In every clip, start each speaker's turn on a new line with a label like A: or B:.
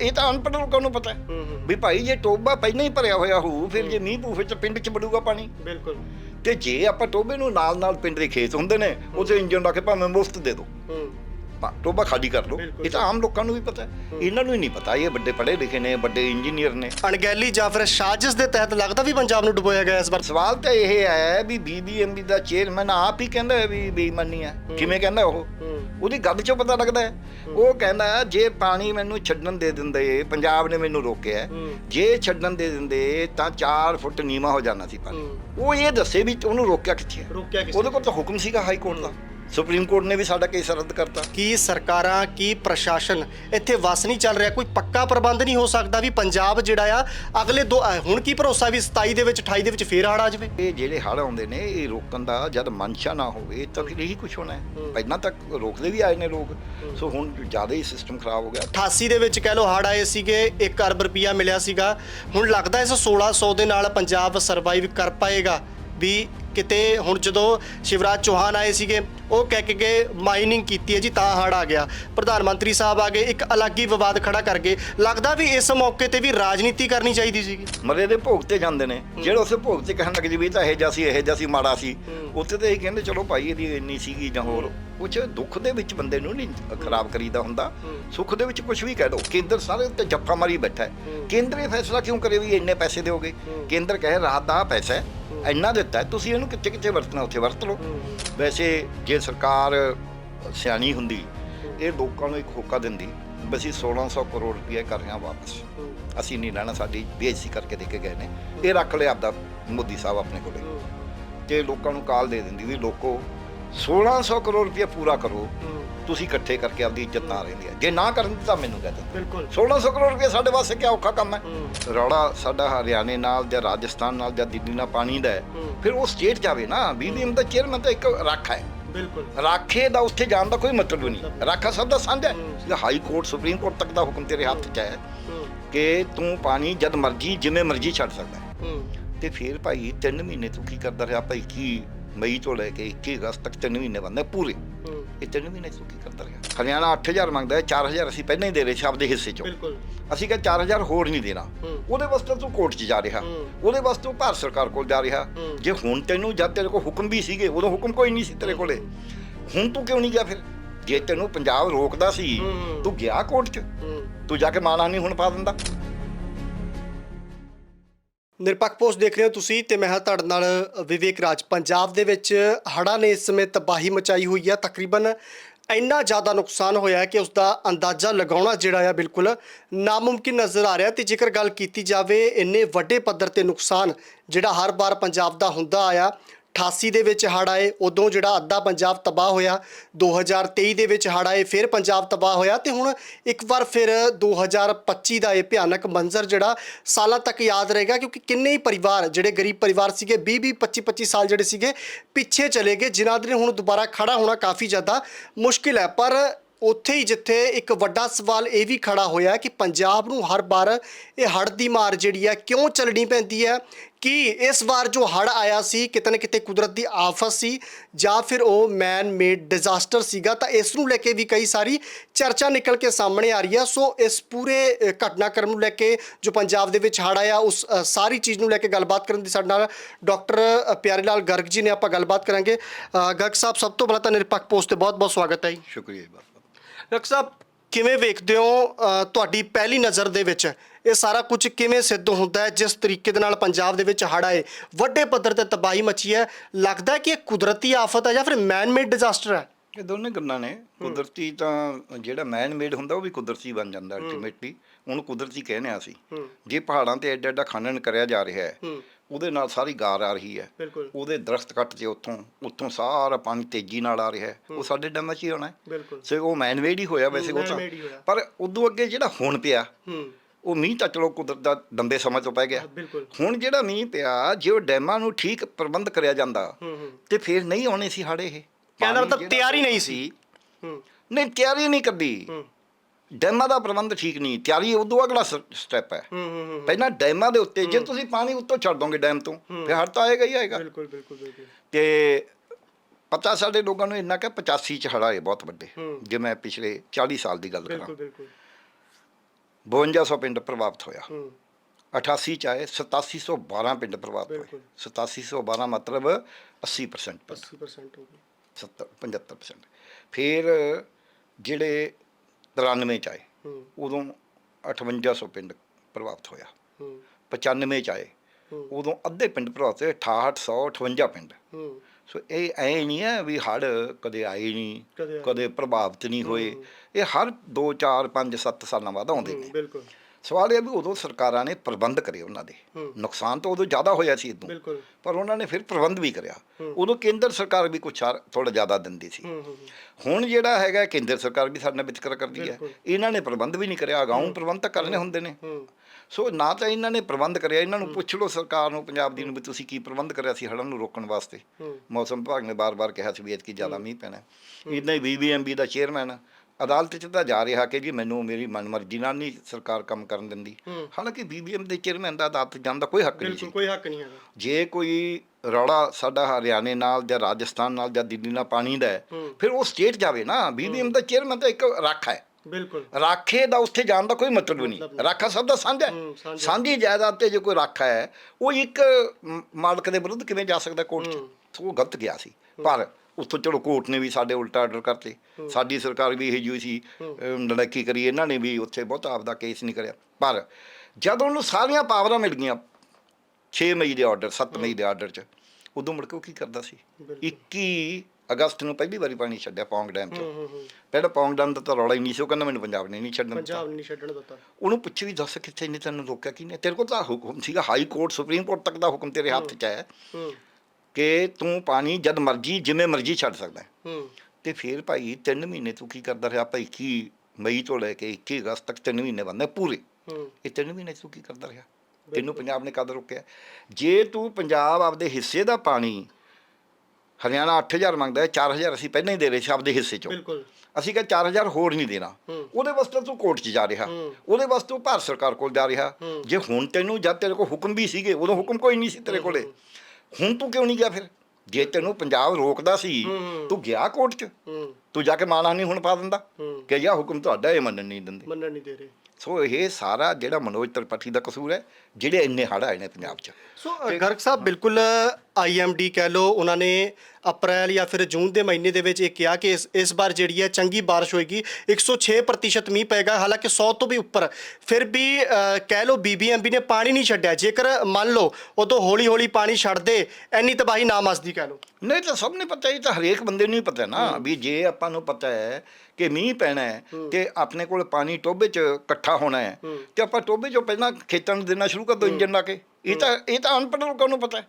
A: ਇਹ ਤਾਂ ਅਨਪੜ੍ਹ ਲੋਕਾਂ ਨੂੰ ਪਤਾ ਹੈ।
B: ਹੂੰ ਹੂੰ।
A: ਵੀ ਭਾਈ ਜੇ ਟੋਬਾ ਪਹਿਲਾਂ ਹੀ ਭਰਿਆ ਹੋਇਆ ਹੋਊ ਫਿਰ ਜੇ ਮੀਂਹ ਪੂ ਫਿਰ ਤਾਂ ਪਿੰਡ 'ਚ ਵੜੂਗਾ ਪਾਣੀ।
B: ਬਿਲਕੁਲ।
A: ਤੇ ਜੇ ਆਪਾਂ ਟੋਬੇ ਨੂੰ ਨਾਲ ਨਾਲ ਪਿੰਡ ਦੇ ਖੇਤ ਹੁੰਦੇ ਨੇ ਉਥੇ ਇੰਜਨ ਲਾ ਕੇ ਭਾਵੇਂ ਮੁਫਤ ਦੇ ਦਿਓ
B: ਹੂੰ।
A: ਪਾ- ਟੋਬਾ ਖਾਲੀ ਕਰ ਲਓ। ਇਹ ਤਾਂ ਆਮ ਲੋਕਾਂ ਨੂੰ ਵੀ ਪਤਾ ਹੈ। ਇਹਨਾਂ ਨੂੰ ਹੀ ਨਹੀਂ ਪਤਾ ਇਹ ਵੱਡੇ ਪੜ੍ਹੇ ਲਿਖੇ ਨੇ ਵੱਡੇ ਇੰਜੀਨੀਅਰ ਨੇ।
B: ਅਣਗਹਿਲੀ ਜਾਂ ਫਿਰ ਸਾਜ਼ਿਸ਼ ਦੇ ਤਹਿਤ ਲੱਗਦਾ ਵੀ ਪੰਜਾਬ ਨੂੰ ਡੁਬੋਇਆ ਗਿਆ ਇਸ ਵਾਰ?
A: ਸਵਾਲ ਤਾਂ ਇਹ ਹੈ ਵੀ ਬੀਬੀਐਮਬੀ ਦਾ ਚੇਅਰਮੈਨ ਆਪ ਹੀ ਕਹਿੰਦਾ ਹੈ ਵੀ ਬੇਈਮਾਨੀ ਹੈ। ਕਿਵੇਂ ਕਹਿੰਦਾ ਉਹ? ਉਹਦੀ ਗੱਲ ਚੋਂ ਪਤਾ ਲੱਗਦਾ ਹੈ। ਉਹ ਕਹਿੰਦਾ ਜੇ ਪਾਣੀ ਮੈਨੂੰ ਛੱਡਣ ਦੇ ਦਿੰਦੇ ਪੰਜਾਬ ਨੇ ਮੈਨੂੰ ਰੋਕਿਆ ਜੇ ਛੱਡਣ ਦੇ ਦਿੰਦੇ ਤਾਂ 4 ਫੁੱਟ ਨੀਵਾ ਹੋ ਜਾਣਾ ਸੀ ਪਾਣੀ। ਉਹ ਇਹ ਦੱਸੇ ਵੀ ਉਹਨੂੰ ਰੋਕਿਆ ਕਿੱਥੇ
B: ਰੁਕਿਆ ਕਿਸ
A: ਉਹਦੇ ਕੋਲ ਤਾਂ ਹੁਕਮ ਸੀਗਾ ਹਾਈ ਕੋਰਟ ਦਾ। ਸੁਪਰੀਮ ਕੋਰਟ ਨੇ ਵੀ ਸਾਡਾ ਕੇਸ ਰੱਦ ਕਰਤਾ।
B: ਕੀ ਸਰਕਾਰਾਂ ਕੀ ਪ੍ਰਸ਼ਾਸਨ ਇੱਥੇ ਵਸ ਨਹੀਂ ਚੱਲ ਰਿਹਾ? ਕੋਈ ਪੱਕਾ ਪ੍ਰਬੰਧ ਨਹੀਂ ਹੋ ਸਕਦਾ ਵੀ ਪੰਜਾਬ ਜਿਹੜਾ ਆ ਅਗਲੇ ਦੋ ਹੁਣ ਕੀ ਭਰੋਸਾ ਵੀ 27 ਦੇ ਵਿੱਚ 28 ਦੇ ਵਿੱਚ ਫੇਰ ਹੜ ਆ ਜਾਵੇ?
A: ਇਹ ਜਿਹੜੇ ਹੜ੍ਹ ਆਉਂਦੇ ਨੇ ਇਹ ਰੋਕਣ ਦਾ ਜਦ ਮਨਸ਼ਾ ਨਾ ਹੋਵੇ ਤਾਂ ਫਿਰ ਇਹੀ ਕੁਝ ਹੋਣਾ ਹੈ। ਪਹਿਲਾਂ ਤੱਕ ਰੋਕਦੇ ਵੀ ਆਏ ਨੇ ਲੋਕ। ਸੋ ਹੁਣ ਜ਼ਿਆਦਾ ਹੀ ਸਿਸਟਮ ਖਰਾਬ ਹੋ ਗਿਆ।
B: 88 ਦੇ ਵਿੱਚ ਕਹਿ ਲੋ ਹੜ ਆਏ ਸੀਗੇ 1 ਅਰਬ ਰੁਪਿਆ ਮਿਲਿਆ ਸੀਗਾ। ਹੁਣ ਲੱਗਦਾ ਇਸ 1600 ਦੇ ਨਾਲ ਪੰਜਾਬ ਸਰਵਾਈਵ ਕਰ ਪਾਏਗਾ ਵੀ ਕਿਤੇ ਹੁਣ ਜਦੋਂ ਸ਼ਿਵਰਾਜ ਚੌਹਾਨ ਆਏ ਸੀਗੇ ਉਹ ਕਹਿ ਕੇ ਗਏ ਮਾਈਨਿੰਗ ਕੀਤੀ ਹੈ ਜੀ ਤਾਂ ਹੜ ਆ ਗਿਆ। ਪ੍ਰਧਾਨ ਮੰਤਰੀ ਸਾਹਿਬ ਆ ਗਏ ਇੱਕ ਅਲੱਗ ਹੀ ਵਿਵਾਦ ਖੜਾ ਕਰ ਗਏ। ਲੱਗਦਾ ਵੀ ਇਸ ਮੌਕੇ ਤੇ ਵੀ ਰਾਜਨੀਤੀ ਕਰਨੀ ਚਾਹੀਦੀ ਸੀਗੀ।
A: ਮਰੇ ਦੇ ਭੋਗ ਤੇ ਜਾਂਦੇ ਨੇ। ਜਿਹੜੇ ਉਸੇ ਭੋਗ ਤੇ ਕਹਿਣ ਲੱਗ ਜੀ ਵੀ ਤਾਂ ਇਹ ਜਿਹਾ ਸੀ ਇਹ ਜਿਹਾ ਸੀ ਮਾੜਾ ਸੀ। ਉੱਥੇ ਤੇ ਇਹ ਕਹਿੰਦੇ ਚਲੋ ਭਾਈ ਇਹਦੀ ਇੰਨੀ ਸੀਗੀ ਜਾਂ ਹੋਰ। ਕੁਛ ਦੁੱਖ ਦੇ ਵਿੱਚ ਬੰਦੇ ਨੂੰ ਨਹੀਂ ਖਰਾਬ ਕਰੀਦਾ ਹੁੰਦਾ। ਸੁੱਖ ਦੇ ਵਿੱਚ ਕੁਝ ਵੀ ਕਹਿ ਦੋ। ਕੇਂਦਰ ਸਾਰੇ ਉੱਤੇ ਜੱਫਾ ਮਾਰੀ ਬੈਠਾ ਹੈ। ਕੇਂਦਰ ਇਹ ਫੈਸਲਾ ਕਿਉਂ ਕਰੇ ਵੀ ਇੰਨੇ ਪੈਸੇ ਦਿਓਗੇ। ਕੇਂਦਰ ਕਹੇ ਰਾਤ ਦਾ ਪੈਸਾ ਹੂੰ। ਇੰਨਾ ਦਿੱਤਾ ਹੈ, ਤੁਸੀਂ ਇਹਨੂੰ ਕਿੱਥੇ ਕਿੱਥੇ ਵਰਤਣਾ ਉੱਥੇ ਵਰਤ ਲਓ। ਵੈਸੇ ਜੇ ਸਰਕਾਰ ਸਿਆਣੀ ਹੁੰਦੀ ਇਹ ਲੋਕਾਂ ਨੂੰ ਇੱਕ ਹੋਕਾ ਦਿੰਦੀ ਵੀ ਅਸੀਂ 1600 ਕਰੋੜ ਰੁਪਏ ਕਰ ਰਹੇ ਹਾਂ ਵਾਪਸ। ਅਸੀਂ ਨਹੀਂ ਲੈਣਾ ਸਾਡੀ ਬੇਇੱਜ਼ਤੀ ਕਰਕੇ ਦੇ ਕੇ ਗਏ ਨੇ। ਇਹ ਰੱਖ ਲਿਆ ਆਪਦਾ ਮੋਦੀ ਸਾਹਿਬ ਆਪਣੇ ਕੋਲੇ। ਤੇ ਲੋਕਾਂ ਨੂੰ ਕਾਲ ਦੇ ਦਿੰਦੀ ਵੀ ਲੋਕੋ 1600 ਕਰੋੜ ਰੁਪਏ ਪੂਰਾ ਕਰੋ। ਤੁਸੀਂ ਇਕੱਠੇ ਕਰਕੇ ਆਪਦੀ ਇੱਜ਼ਤ ਨਾ ਰਹਿੰਦੀ ਹੈ ਜੇ ਨਾ ਕਰਨ ਤਾਂ ਮੈਨੂੰ ਕਹਿ ਦਿੰਦੇ
B: ਬਿਲਕੁਲ।
A: 1600 ਕਰੋੜ ਰੁਪਏ ਸਾਡੇ ਵਾਸਤੇ ਕੀ ਔਖਾ ਕੰਮ ਹੈ? ਰੌਲਾ ਸਾਡਾ ਹਰਿਆਣੇ ਨਾਲ ਜਾਂ ਰਾਜਸਥਾਨ ਨਾਲ ਜਾਂ ਦਿੱਲੀ ਨਾਲ ਪਾਣੀ ਦਾ ਹੈ। ਫਿਰ ਉਹ ਸਟੇਟ ਜਾਵੇ ਨਾ। ਬੀਬੀਐਮ ਦਾ ਚੇਅਰਮੈਨ ਤਾਂ ਇੱਕ ਰੱਖ ਹੈ।
B: ਬਿਲਕੁਲ।
A: ਰਾਖੇ ਦਾ ਉੱਥੇ ਜਾਣ ਦਾ ਕੋਈ ਮਤਲਬ ਨਹੀਂ। ਰਾਖਾ ਸਭ ਦਾ ਸਾਂਝਾ
B: ਹੂੰ।
A: ਹਾਈ ਕੋਰਟ ਸੁਪਰੀਮ ਕੋਰਟ ਤੱਕ ਦਾ ਹੁਕਮ ਤੇਰੇ ਹੱਥ 'ਚ ਹੈ ਕਿ ਤੂੰ ਪਾਣੀ ਜਦ ਮਰਜ਼ੀ ਜਿਵੇਂ ਮਰਜ਼ੀ ਛੱਡ ਸਕਦਾ ਤੇ ਫਿਰ ਭਾਈ 3 ਮਹੀਨੇ ਤੂੰ ਕੀ ਕਰਦਾ ਰਿਹਾ? ਭਾਈ ਕੀ ਮਈ ਤੋਂ ਲੈ ਕੇ 21 ਅਗਸਤ ਤੱਕ 3 ਮਹੀਨੇ ਬੰਦੇ ਪੂਰੇ। ਇਹ 3 ਮਹੀਨੇ ਤੂੰ ਕੀ ਕਰਦਾ ਰਿਹਾ? ਹਰਿਆਣਾ 8000 ਮੰਗਦਾ ਹੈ 4000 ਅਸੀਂ ਪਹਿਲਾਂ ਹੀ ਦੇ ਰਹੇ ਸੀ ਆਪਦੇ ਹਿੱਸੇ ਚੋਂ।
B: ਬਿਲਕੁਲ।
A: ਅਸੀਂ ਕਿਹਾ 4000 ਹੋਰ ਨਹੀਂ ਦੇਣਾ। ਉਹਦੇ ਵਾਸਤੇ ਤੂੰ ਕੋਰਟ 'ਚ ਜਾ ਰਿਹਾ। ਉਹਦੇ ਵਾਸਤੇ ਤੂੰ ਭਾਰਤ ਸਰਕਾਰ ਕੋਲ ਜਾ ਰਿਹਾ। ਜੇ ਹੁਣ ਤੈਨੂੰ ਜਦ ਤੇਰੇ ਕੋਲ ਹੁਕਮ ਵੀ ਸੀਗੇ ਉਦੋਂ ਹੁਕਮ ਕੋਈ ਨਹੀਂ ਸੀ ਤੇਰੇ ਕੋਲੇ। ਹੁਣ ਤੂੰ ਕਿਉਂ ਨਹੀਂ ਗਿਆ ਫਿਰ? ਜੇ ਤੈਨੂੰ ਪੰਜਾਬ ਰੋਕਦਾ ਸੀ। ਤੂੰ ਗਿਆ ਕੋਰਟ 'ਚ। ਤੂੰ ਜਾ ਕੇ ਮਾਨਹਾਨੀ ਹੁਣ ਪਾ ਦਿੰਦਾ।
B: ਨਿਰਪੱਖ ਪੋਸਟ ਦੇਖ ਰਹੇ ਹੋ ਤੁਸੀਂ ਤੇ ਮੈਂ ਹਾਂ ਤੁਹਾਡੇ ਨਾਲ ਵਿਵੇਕ ਰਾਜ। ਪੰਜਾਬ ਦੇ ਵਿੱਚ ਹੜ੍ਹਾਂ ਨੇ ਇਸ ਸਮੇਂ ਤਬਾਹੀ ਮਚਾਈ ਹੋਈ ਹੈ ਤਕਰੀਬਨ ਇੰਨਾ ਜ਼ਿਆਦਾ ਨੁਕਸਾਨ ਹੋਇਆ ਹੈ ਕਿ ਉਸ ਦਾ ਅੰਦਾਜ਼ਾ ਲਗਾਉਣਾ ਜਿਹੜਾ ਆ ਬਿਲਕੁਲ ਨਾਮੁਮਕਿਨ ਨਜ਼ਰ ਆ ਰਿਹਾ ਤੇ ਜੇਕਰ ਗੱਲ ਕੀਤੀ ਜਾਵੇ, ਇੰਨੇ ਵੱਡੇ ਪੱਧਰ ਤੇ ਨੁਕਸਾਨ ਜਿਹੜਾ ਹਰ ਵਾਰ ਪੰਜਾਬ ਦਾ ਹੁੰਦਾ ਆਇਆ 88 ਦੇ ਵਿੱਚ ਹੜ੍ਹ ਆਏ, ਉਦੋਂ ਜਿਹੜਾ ਅੱਧਾ ਪੰਜਾਬ ਤਬਾਹ ਹੋਇਆ 2023 ਦੇ ਵਿੱਚ ਹੜ੍ਹ ਆਏ, ਫਿਰ ਪੰਜਾਬ ਤਬਾਹ ਹੋਇਆ ਤੇ ਹੁਣ ਇੱਕ ਵਾਰ ਫਿਰ 2025 ਦਾ ਇਹ ਭਿਆਨਕ ਮੰਜ਼ਰ ਜਿਹੜਾ ਸਾਲਾਂ ਤੱਕ ਯਾਦ ਰਹੇਗਾ ਕਿਉਂਕਿ ਕਿੰਨੇ ਹੀ ਪਰਿਵਾਰ ਜਿਹੜੇ ਗਰੀਬ ਪਰਿਵਾਰ ਸੀਗੇ 20 20 25 25 ਸਾਲ ਜਿਹੜੇ ਸੀਗੇ, ਪਿੱਛੇ ਚਲੇ ਗਏ, ਜਿਨ੍ਹਾਂ ਦੇ ਹੁਣ ਦੁਬਾਰਾ ਖੜਾ ਹੋਣਾ ਕਾਫੀ ਜ਼ਿਆਦਾ ਮੁਸ਼ਕਿਲ ਹੈ। ਪਰ ਉੱਥੇ ਹੀ ਜਿੱਥੇ ਇੱਕ ਵੱਡਾ ਸਵਾਲ ਇਹ ਵੀ ਖੜਾ ਹੋਇਆ ਕਿ ਪੰਜਾਬ ਨੂੰ ਹਰ ਵਾਰ ਇਹ ਹੜ੍ਹ ਦੀ ਮਾਰ ਜਿਹੜੀ ਹੈ ਕਿਉਂ ਚੱਲਣੀ ਪੈਂਦੀ ਹੈ? ਕਿ ਇਸ ਵਾਰ ਜੋ ਹੜ੍ਹ ਆਇਆ ਸੀ ਕਿਤੇ ਨਾ ਕਿਤੇ ਕੁਦਰਤ ਦੀ ਆਫਤ ਸੀ ਜਾਂ ਫਿਰ ਉਹ ਮੈਨ ਮੇਡ ਡਿਜ਼ਾਸਟਰ ਸੀਗਾ? ਤਾਂ ਇਸ ਨੂੰ ਲੈ ਕੇ ਵੀ ਕਈ ਸਾਰੀ ਚਰਚਾ ਨਿਕਲ ਕੇ ਸਾਹਮਣੇ ਆ ਰਹੀ ਹੈ। ਸੋ ਇਸ ਪੂਰੇ ਘਟਨਾਕ੍ਰਮ ਨੂੰ ਲੈ ਕੇ ਜੋ ਪੰਜਾਬ ਦੇ ਵਿੱਚ ਹੜ੍ਹ ਆਇਆ ਉਸ ਸਾਰੀ ਚੀਜ਼ ਨੂੰ ਲੈ ਕੇ ਗੱਲਬਾਤ ਕਰਨ ਦੀ ਸਾਡੇ ਨਾਲ ਡਾਕਟਰ ਅ, ਪਿਆਰੇ ਲਾਲ ਗਰਗ ਜੀ ਨੇ ਆਪਾਂ ਗੱਲਬਾਤ ਕਰਾਂਗੇ। ਗਰਗ ਸਾਹਿਬ ਸਭ ਤੋਂ ਪਹਿਲਾਂ ਤਾਂ ਨਿਰਪੱਖ ਪੋਸਟ ਤੇ ਬਹੁਤ ਬਹੁਤ ਸਵਾਗਤ ਹੈ ਜੀ।
A: ਸ਼ੁਕਰੀਆ ਜੀ
B: ਡਾਕਟਰ ਸਾਹਿਬ ਕਿਵੇਂ ਵੇਖਦੇ ਹੋ ਅ, ਤੁਹਾਡੀ ਪਹਿਲੀ ਨਜ਼ਰ ਦੇ ਵਿੱਚ ਇਹ ਸਾਰਾ ਕੁਝ ਕਿਵੇਂ ਸਿੱਧ ਹੁੰਦਾ ਹੈ ਜਿਸ ਤਰੀਕੇ ਦੇ ਨਾਲ ਪੰਜਾਬ ਦੇ ਵਿੱਚ ਹੜ੍ਹ ਆਏ ਵੱਡੇ ਪੱਧਰ ਤੇ ਤਬਾਹੀ ਮਚੀ ਹੈ ਲੱਗਦਾ ਹੈ ਕਿ ਇਹ ਕੁਦਰਤੀ ਆਫਤ ਹੈ ਜਾਂ ਫਿਰ ਮੈਨ ਮੇਡ ਡਿਜ਼ਾਸਟਰ ਹੈ?
A: ਇਹ ਦੋਨੇ ਗੱਲਾਂ ਨੇ ਕੁਦਰਤੀ ਤਾਂ ਜਿਹੜਾ ਮੈਨ ਮੇਡ ਹੁੰਦਾ ਉਹ ਵੀ ਕੁਦਰਤੀ ਬਣ ਜਾਂਦਾ ਅਲਟੀਮੇਟਲੀ ਉਹਨੂੰ ਕੁਦਰਤੀ ਕਹਿੰਦੇ ਆ ਅਸੀਂ ਜੇ ਪਹਾੜਾਂ ਤੇ ਐਡਾ ਐਡਾ ਖਨਨ ਕਰਿਆ ਜਾ ਰਿਹਾ ਹੂੰ। ਉਹਦੇ ਨਾਲ ਸਾਰੀ ਗਾਰ ਆ ਰਹੀ ਹੈ।
B: ਬਿਲਕੁਲ।
A: ਉਹਦੇ ਦਰਖਤ ਕੱਟ ਤੇ ਉੱਥੋਂ ਉੱਥੋਂ ਸਾਰਾ ਪਾਣੀ ਤੇਜ਼ੀ ਨਾਲ ਆ ਰਿਹਾ ਹੈ। ਉਹ ਸਾਡੇ ਡੈਮਾਂ 'ਚ ਹੀ ਆਉਣਾ ਹੈ।
B: ਬਿਲਕੁਲ।
A: ਸੋ ਉਹ ਮੈਨ ਮੇਡ ਹੀ ਹੋਇਆ ਵੈਸੇ ਉਹ ਤਾਂ। ਪਰ ਉਦੋਂ ਅੱਗੇ ਜਿਹੜਾ ਹੁਣ ਪਿਆ
B: ਹੂੰ।
A: ਉਹ ਮੀਂਹ ਤਾਂ ਚਲੋ ਕੁਦਰਤ ਦਾ ਲੰਬੇ ਸਮੇਂ ਤੋਂ ਪੈ ਗਿਆ। ਹੁਣ ਜਿਹੜਾ ਮੀਂਹ ਪਿਆ ਜੇ ਉਹ ਡੈਮਾਂ ਨੂੰ ਠੀਕ ਪ੍ਰਬੰਧ ਕਰਿਆ ਜਾਂਦਾ ਤੇ ਫਿਰ ਨਹੀਂ ਆਉਣੇ ਸੀ ਹੜ੍ਹ ਇਹ।
B: ਕਹਿੰਦਾ ਮਤਲਬ ਤਿਆਰੀ ਨਹੀਂ ਸੀ। ਹੂੰ।
A: ਨਹੀਂ ਤਿਆਰੀ ਨਹੀਂ ਕਰਦੀ।
B: ਹੂੰ।
A: ਡੈਮਾਂ ਦਾ ਪ੍ਰਬੰਧ ਠੀਕ ਨਹੀਂ ਤਿਆਰੀ ਉਦੋਂ ਅਗਲਾ ਸਟੈਪ ਹੈ। ਪਹਿਲਾਂ ਡੈਮਾਂ ਦੇ ਉੱਤੇ ਜੇ ਤੁਸੀਂ ਪਾਣੀ ਉੱਤੋਂ ਛੱਡ ਦੋਗੇ ਡੈਮ ਤੋਂ ਫਿਰ ਹੜ੍ਹ ਤਾਂ ਆਏਗਾ ਹੀ ਆਏਗਾ।
B: ਬਿਲਕੁਲ ਬਿਲਕੁਲ ਬਿਲਕੁਲ।
A: ਤੇ ਪਤਾ ਸਾਡੇ ਲੋਕਾਂ ਨੂੰ ਇੰਨਾ ਕਿ 85 ਚ ਹੜ੍ਹ ਆਏ ਬਹੁਤ ਵੱਡੇ। ਜੇ ਮੈਂ ਪਿਛਲੇ 40 ਸਾਲ ਦੀ ਗੱਲ ਕਰਾਂ।
B: ਬਿਲਕੁਲ ਬਿਲਕੁਲ।
A: 5200 ਪਿੰਡ ਪ੍ਰਭਾਵਿਤ ਹੋਇਆ।
B: ਹੂੰ।
A: 88 ਚ ਆਏ 8712 ਪਿੰਡ ਪ੍ਰਭਾਵਿਤ ਹੋਏ।
B: ਬਿਲਕੁਲ।
A: 8712 ਮਤਲਬ 80% ਪਿੰਡ।
B: 80% ਹੋ ਗਈ
A: 70 75% ਫਿਰ ਜਿਹੜੇ 93 ਚ ਆਏ ਉਦੋਂ 5800 ਪਿੰਡ ਪ੍ਰਭਾਵਿਤ ਹੋਇਆ।
B: ਹੂੰ।
A: 95 ਚ ਆਏ ਉਦੋਂ ਅੱਧੇ ਪਿੰਡ ਪ੍ਰਭਾਵਿਤ ਹੋਏ 6858 ਪਿੰਡ।
B: ਹੂੰ।
A: ਸੋ ਇਹ ਐ ਨਹੀਂ ਹੈ ਵੀ ਹੜ ਕਦੇ ਆਏ ਨਹੀਂ
B: ਕਦੇ
A: ਪ੍ਰਭਾਵਿਤ ਨਹੀਂ ਹੋਏ। ਇਹ ਹਰ 2 4 5 7 ਸਾਲਾਂ ਬਾਅਦ ਆਉਂਦੇ ਨੇ।
B: ਬਿਲਕੁਲ।
A: ਸਵਾਲ ਇਹ ਵੀ ਉਦੋਂ ਸਰਕਾਰਾਂ ਨੇ ਪ੍ਰਬੰਧ ਕਰੇ ਉਹਨਾਂ ਦੇ। ਨੁਕਸਾਨ ਤਾਂ ਉਦੋਂ ਜ਼ਿਆਦਾ ਹੋਇਆ ਸੀ ਇਦੋਂ। ਪਰ ਉਹਨਾਂ ਨੇ ਫਿਰ ਪ੍ਰਬੰਧ ਵੀ ਕਰਿਆ। ਉਦੋਂ ਕੇਂਦਰ ਸਰਕਾਰ ਵੀ ਕੁਛ ਥੋੜਾ ਜ਼ਿਆਦਾ ਦਿੰਦੀ ਸੀ। ਹੁਣ ਜਿਹੜਾ ਹੈਗਾ ਕੇਂਦਰ ਸਰਕਾਰ ਵੀ ਸਾਡੇ ਨਾਲ ਵਿਤਕਰਾ ਕਰਦੀ ਹੈ। ਇਹਨਾਂ ਨੇ ਪ੍ਰਬੰਧ ਵੀ ਨਹੀਂ ਕਰਿਆ। ਅਗਾਊਂ ਪ੍ਰਬੰਧ ਤਾਂ ਕਰਨੇ ਹੁੰਦੇ ਨੇ। ਸੋ ਨਾ ਤਾਂ ਇਹਨਾਂ ਨੇ ਪ੍ਰਬੰਧ ਕਰਿਆ। ਇਹਨਾਂ ਨੂੰ ਪੁੱਛ ਲਓ ਸਰਕਾਰ ਨੂੰ ਪੰਜਾਬ ਦੀ ਨੂੰ ਵੀ ਤੁਸੀਂ ਕੀ ਪ੍ਰਬੰਧ ਕਰਿਆ ਸੀ ਹੜ੍ਹਾਂ ਨੂੰ ਰੋਕਣ ਵਾਸਤੇ। ਮੌਸਮ ਵਿਭਾਗ ਨੇ ਬਾਰ-ਬਾਰ ਕਿਹਾ ਸੀ ਵੀ ਐਤਕੀ ਜ਼ਿਆਦਾ ਮੀਂਹ ਪੈਣਾ। ਇਦਾਂ ਹੀ ਬੀਬੀਐਮਬੀ ਦਾ ਚੇਅਰਮੈਨ ਅਦਾਲਤ 'ਚ ਤਾਂ ਜਾ ਰਿਹਾ ਕਿ ਜੀ ਮੈਨੂੰ ਮੇਰੀ ਮਨਮਰਜ਼ੀ ਨਾਲ ਨਹੀਂ ਸਰਕਾਰ ਕੰਮ ਕਰਨ ਦਿੰਦੀ। ਹਾਲਾਂਕਿ ਬੀਬੀਐਮ ਦੇ ਚੇਅਰਮੈਨ ਦਾ ਅਦਾਲਤ ਜਾਣ ਦਾ ਕੋਈ ਹੱਕ ਨਹੀਂ
B: ਬਿਲਕੁਲ ਕੋਈ ਹੱਕ ਨਹੀਂ ਹੈਗਾ।
A: ਜੇ ਕੋਈ ਰੌਲਾ ਸਾਡਾ ਹਰਿਆਣੇ ਨਾਲ ਜਾਂ ਰਾਜਸਥਾਨ ਨਾਲ ਜਾਂ ਦਿੱਲੀ ਨਾਲ ਪਾਣੀ ਦਾ ਹੈ। ਫਿਰ ਉਹ ਸਟੇਟ ਜਾਵੇ ਨਾ। ਬੀਬੀਐਮ ਦਾ ਚੇਅਰਮੈਨ ਤਾਂ ਇੱਕ ਰੱਖ ਹੈ।
B: ਬਿਲਕੁਲ।
A: ਰਾਖੇ ਦਾ ਉੱਥੇ ਜਾਣ ਦਾ ਕੋਈ ਮਤਲਬ ਨਹੀਂ। ਰਾਖਾ ਸਭ ਦਾ ਸਾਂਝਾ
B: ਹੂੰ, ਸਾਂਝਾ।
A: ਜਾਇਦਾਦ ਤੇ ਜੇ ਕੋਈ ਰਾਖਾ ਹੈ ਉਹ ਇੱਕ ਮਾਲਕ ਦੇ ਵਿਰੁੱਧ ਕਿਵੇਂ ਜਾ ਸਕਦਾ ਕੋਰਟ 'ਚ। ਸੋ ਉਹ ਗਲਤ ਗਿਆ ਸੀ। ਪਰ ਉੱਥੋਂ ਚਲੋ ਕੋਰਟ ਨੇ ਵੀ ਸਾਡੇ ਉਲਟਾ ਆਰਡਰ ਕਰਤੇ। ਸਾਡੀ ਸਰਕਾਰ ਵੀ ਇਹ ਜਿਹੀ ਸੀ ਲੜਾਕੀ ਕਰੀ ਇਹਨਾਂ ਨੇ ਵੀ ਉੱਥੇ ਬਹੁਤ ਆਪਦਾ ਕੇਸ ਨਹੀਂ ਕਰਿਆ। ਪਰ ਜਦੋਂ ਉਹਨੂੰ ਸਾਰੀਆਂ ਪਾਵਰਾਂ ਮਿਲ ਗਈਆਂ 6 ਮਈ ਦੇ ਆਰਡਰ 7 ਮਈ ਦੇ ਆਰਡਰ 'ਚ ਉਦੋਂ ਮੁੜ ਕੇ ਉਹ ਕੀ ਕਰਦਾ ਸੀ?
B: ਬਿਲਕੁਲ।
A: 21 ਅਗਸਤ ਨੂੰ ਪਹਿਲੀ ਵਾਰੀ ਪਾਣੀ ਛੱਡਿਆ ਪੌਂਗ ਡੈਮ
B: ਹੂੰ
A: ਪਹਿਲਾਂ ਪੌਂਗ ਡੈਮ ਦਾ ਤਾਂ ਰੌਲਾ ਹੀ ਨਹੀਂ ਸੀ ਉਹ ਕਹਿੰਦਾ ਮੈਨੂੰ ਪੰਜਾਬ ਨੇ ਨਹੀਂ ਛੱਡਣ ਦਿੱਤਾ।
B: ਪੰਜਾਬ ਨੇ ਨਹੀਂ ਛੱਡਣ ਦਿੱਤਾ।
A: ਉਹਨੂੰ ਪੁੱਛੀ ਵੀ ਦੱਸ ਕਿੱਥੇ ਨਹੀਂ ਤੈਨੂੰ ਰੋਕਿਆ ਕਿਨੇ ਤੇਰੇ ਕੋਲ ਤਾਂ ਹੁਕਮ ਸੀਗਾ ਹਾਈ ਕੋਰਟ ਸੁਪਰੀਮ ਕੋਰਟ ਤੱਕ ਦਾ ਹੁਕਮ ਤੇਰੇ ਹੱਥ 'ਚ ਹੂੰ। ਕਿ ਤੂੰ ਪਾਣੀ ਜਦ ਮਰਜ਼ੀ ਜਿਵੇਂ ਮਰਜ਼ੀ ਛੱਡ ਸਕਦਾ ਹੈ। ਤੇ ਫਿਰ ਭਾਈ 3 ਮਹੀਨੇ ਤੂੰ ਕੀ ਕਰਦਾ ਰਿਹਾ? ਭਾਈ 21 ਮਈ ਤੋਂ ਲੈ ਕੇ 21 ਅਗਸਤ ਤੱਕ 3 ਮਹੀਨੇ ਬੰਦੇ ਪੂਰੇ।
B: ਹੂੰ।
A: ਇਹ 3 ਮਹੀਨੇ ਤੂੰ ਕੀ ਕਰਦਾ ਰਿਹਾ? ਤੈਨੂੰ ਪੰਜਾਬ ਨੇ ਕਦ ਰੋਕਿਆ? ਜੇ ਤੂੰ ਪੰਜਾਬ ਆਪਦੇ ਹਿੱਸੇ ਦਾ ਪਾਣੀ ਹਰਿਆਣਾ 8000 ਮੰਗਦਾ ਹੈ 4000 ਅਸੀਂ ਪਹਿਲਾਂ ਹੀ ਦੇ ਰਹੇ ਸੀ ਆਪਦੇ ਹਿੱਸੇ 'ਚੋਂ।
B: ਬਿਲਕੁਲ।
A: ਅਸੀਂ ਕਿਹਾ 4000 ਹੋਰ ਨਹੀਂ ਦੇਣਾ। ਉਹਦੇ ਵਾਸਤੇ ਤੂੰ ਕੋਰਟ 'ਚ ਜਾ ਰਿਹਾ। ਉਹਦੇ ਵਾਸਤੇ ਤੂੰ ਭਾਰਤ ਸਰਕਾਰ ਕੋਲ ਜਾ ਰਿਹਾ। ਜੇ ਹੁਣ ਤੈਨੂੰ ਜਦ ਤੇਰੇ ਕੋਲ ਹੁਕਮ ਵੀ ਸੀਗੇ ਉਦੋਂ ਹੁਕਮ ਕੋਈ ਨਹੀਂ ਸੀ ਤੇਰੇ ਕੋਲੇ। ਹੁਣ ਤੂੰ ਕਿਉਂ ਨਹੀਂ ਗਿਆ ਫਿਰ? ਜੇ ਤੈਨੂੰ ਪੰਜਾਬ ਰੋਕਦਾ ਸੀ। ਤੂੰ ਗਿਆ ਕੋਰਟ 'ਚ। ਤੂੰ ਜਾ ਕੇ ਮਾਨਹਾਨੀ ਹੁਣ ਪਾ ਦਿੰਦਾ। ਕਿ ਯਾ ਹੁਕਮ ਤੁਹਾਡਾ ਇਹ ਮੰਨਣ ਨਹੀਂ ਦਿੰਦੇ।
B: ਮੰਨਣ ਨਹੀਂ ਦੇ ਰਹੇ।
A: ਸੋ ਇਹ ਸਾਰਾ ਜਿਹੜਾ ਮਨੋਜ ਤ੍ਰਿਪਾਠੀ ਦਾ ਕਸੂਰ ਹੈ ਜਿਹੜੇ ਇੰਨੇ ਹੜ੍ਹ ਆਏ ਨੇ ਪੰਜਾਬ 'ਚ।
B: ਸੋ ਗਰਗ ਸਾਹਿਬ ਬਿਲਕੁਲ ਆਈਐਮਡੀ ਕਹਿ ਲੋ ਉਹਨਾਂ ਨੇ ਅਪ੍ਰੈਲ ਜਾਂ ਫਿਰ ਜੂਨ ਦੇ ਮਹੀਨੇ ਦੇ ਵਿੱਚ ਇਹ ਕਿਹਾ ਕਿ ਇਸ ਇਸ ਵਾਰ ਜਿਹੜੀ ਹੈ ਚੰਗੀ ਬਾਰਿਸ਼ ਹੋਏਗੀ 106% ਮੀਂਹ ਪਏਗਾ ਹਾਲਾਂਕਿ 100 ਤੋਂ ਵੀ ਉੱਪਰ। ਫਿਰ ਵੀ ਕਹਿ ਲੋ ਬੀਬੀਐਮਬੀ ਨੇ ਪਾਣੀ ਨਹੀਂ ਛੱਡਿਆ। ਜੇਕਰ ਮੰਨ ਲਓ ਉਦੋਂ ਹੌਲੀ ਹੌਲੀ ਪਾਣੀ ਛੱਡ ਦੇ ਇੰਨੀ ਤਬਾਹੀ ਨਾ ਮਸਦੀ ਕਹਿ ਲੋ
A: ਨਹੀਂ ਤਾਂ ਸਭ ਨੂੰ ਪਤਾ ਇਹ ਤਾਂ ਹਰੇਕ ਬੰਦੇ ਨੂੰ ਹੀ ਪਤਾ ਨਾ ਵੀ ਜੇ ਆਪਾਂ ਨੂੰ ਪਤਾ ਹੈ ਕਿ ਮੀਂਹ ਪੈਣਾ ਹੈ ਤੇ ਆਪਣੇ ਕੋਲ ਪਾਣੀ ਟੋਬੇ 'ਚ ਇਕੱਠਾ ਹੋਣਾ ਹੈ ਤੇ ਆਪਾਂ ਟੋਬੇ 'ਚੋਂ ਪਹਿਲਾਂ ਖੇਤਾਂ ਨੂੰ ਦੇਣਾ ਸ਼ੁਰੂ ਕਰ ਦੋ ਇੰਜਨ ਲਾ ਕੇ। ਇਹ ਤਾਂ ਇਹ ਤਾਂ ਅਨਪੜ੍ਹ ਲੋਕਾਂ ਨੂੰ ਪਤਾ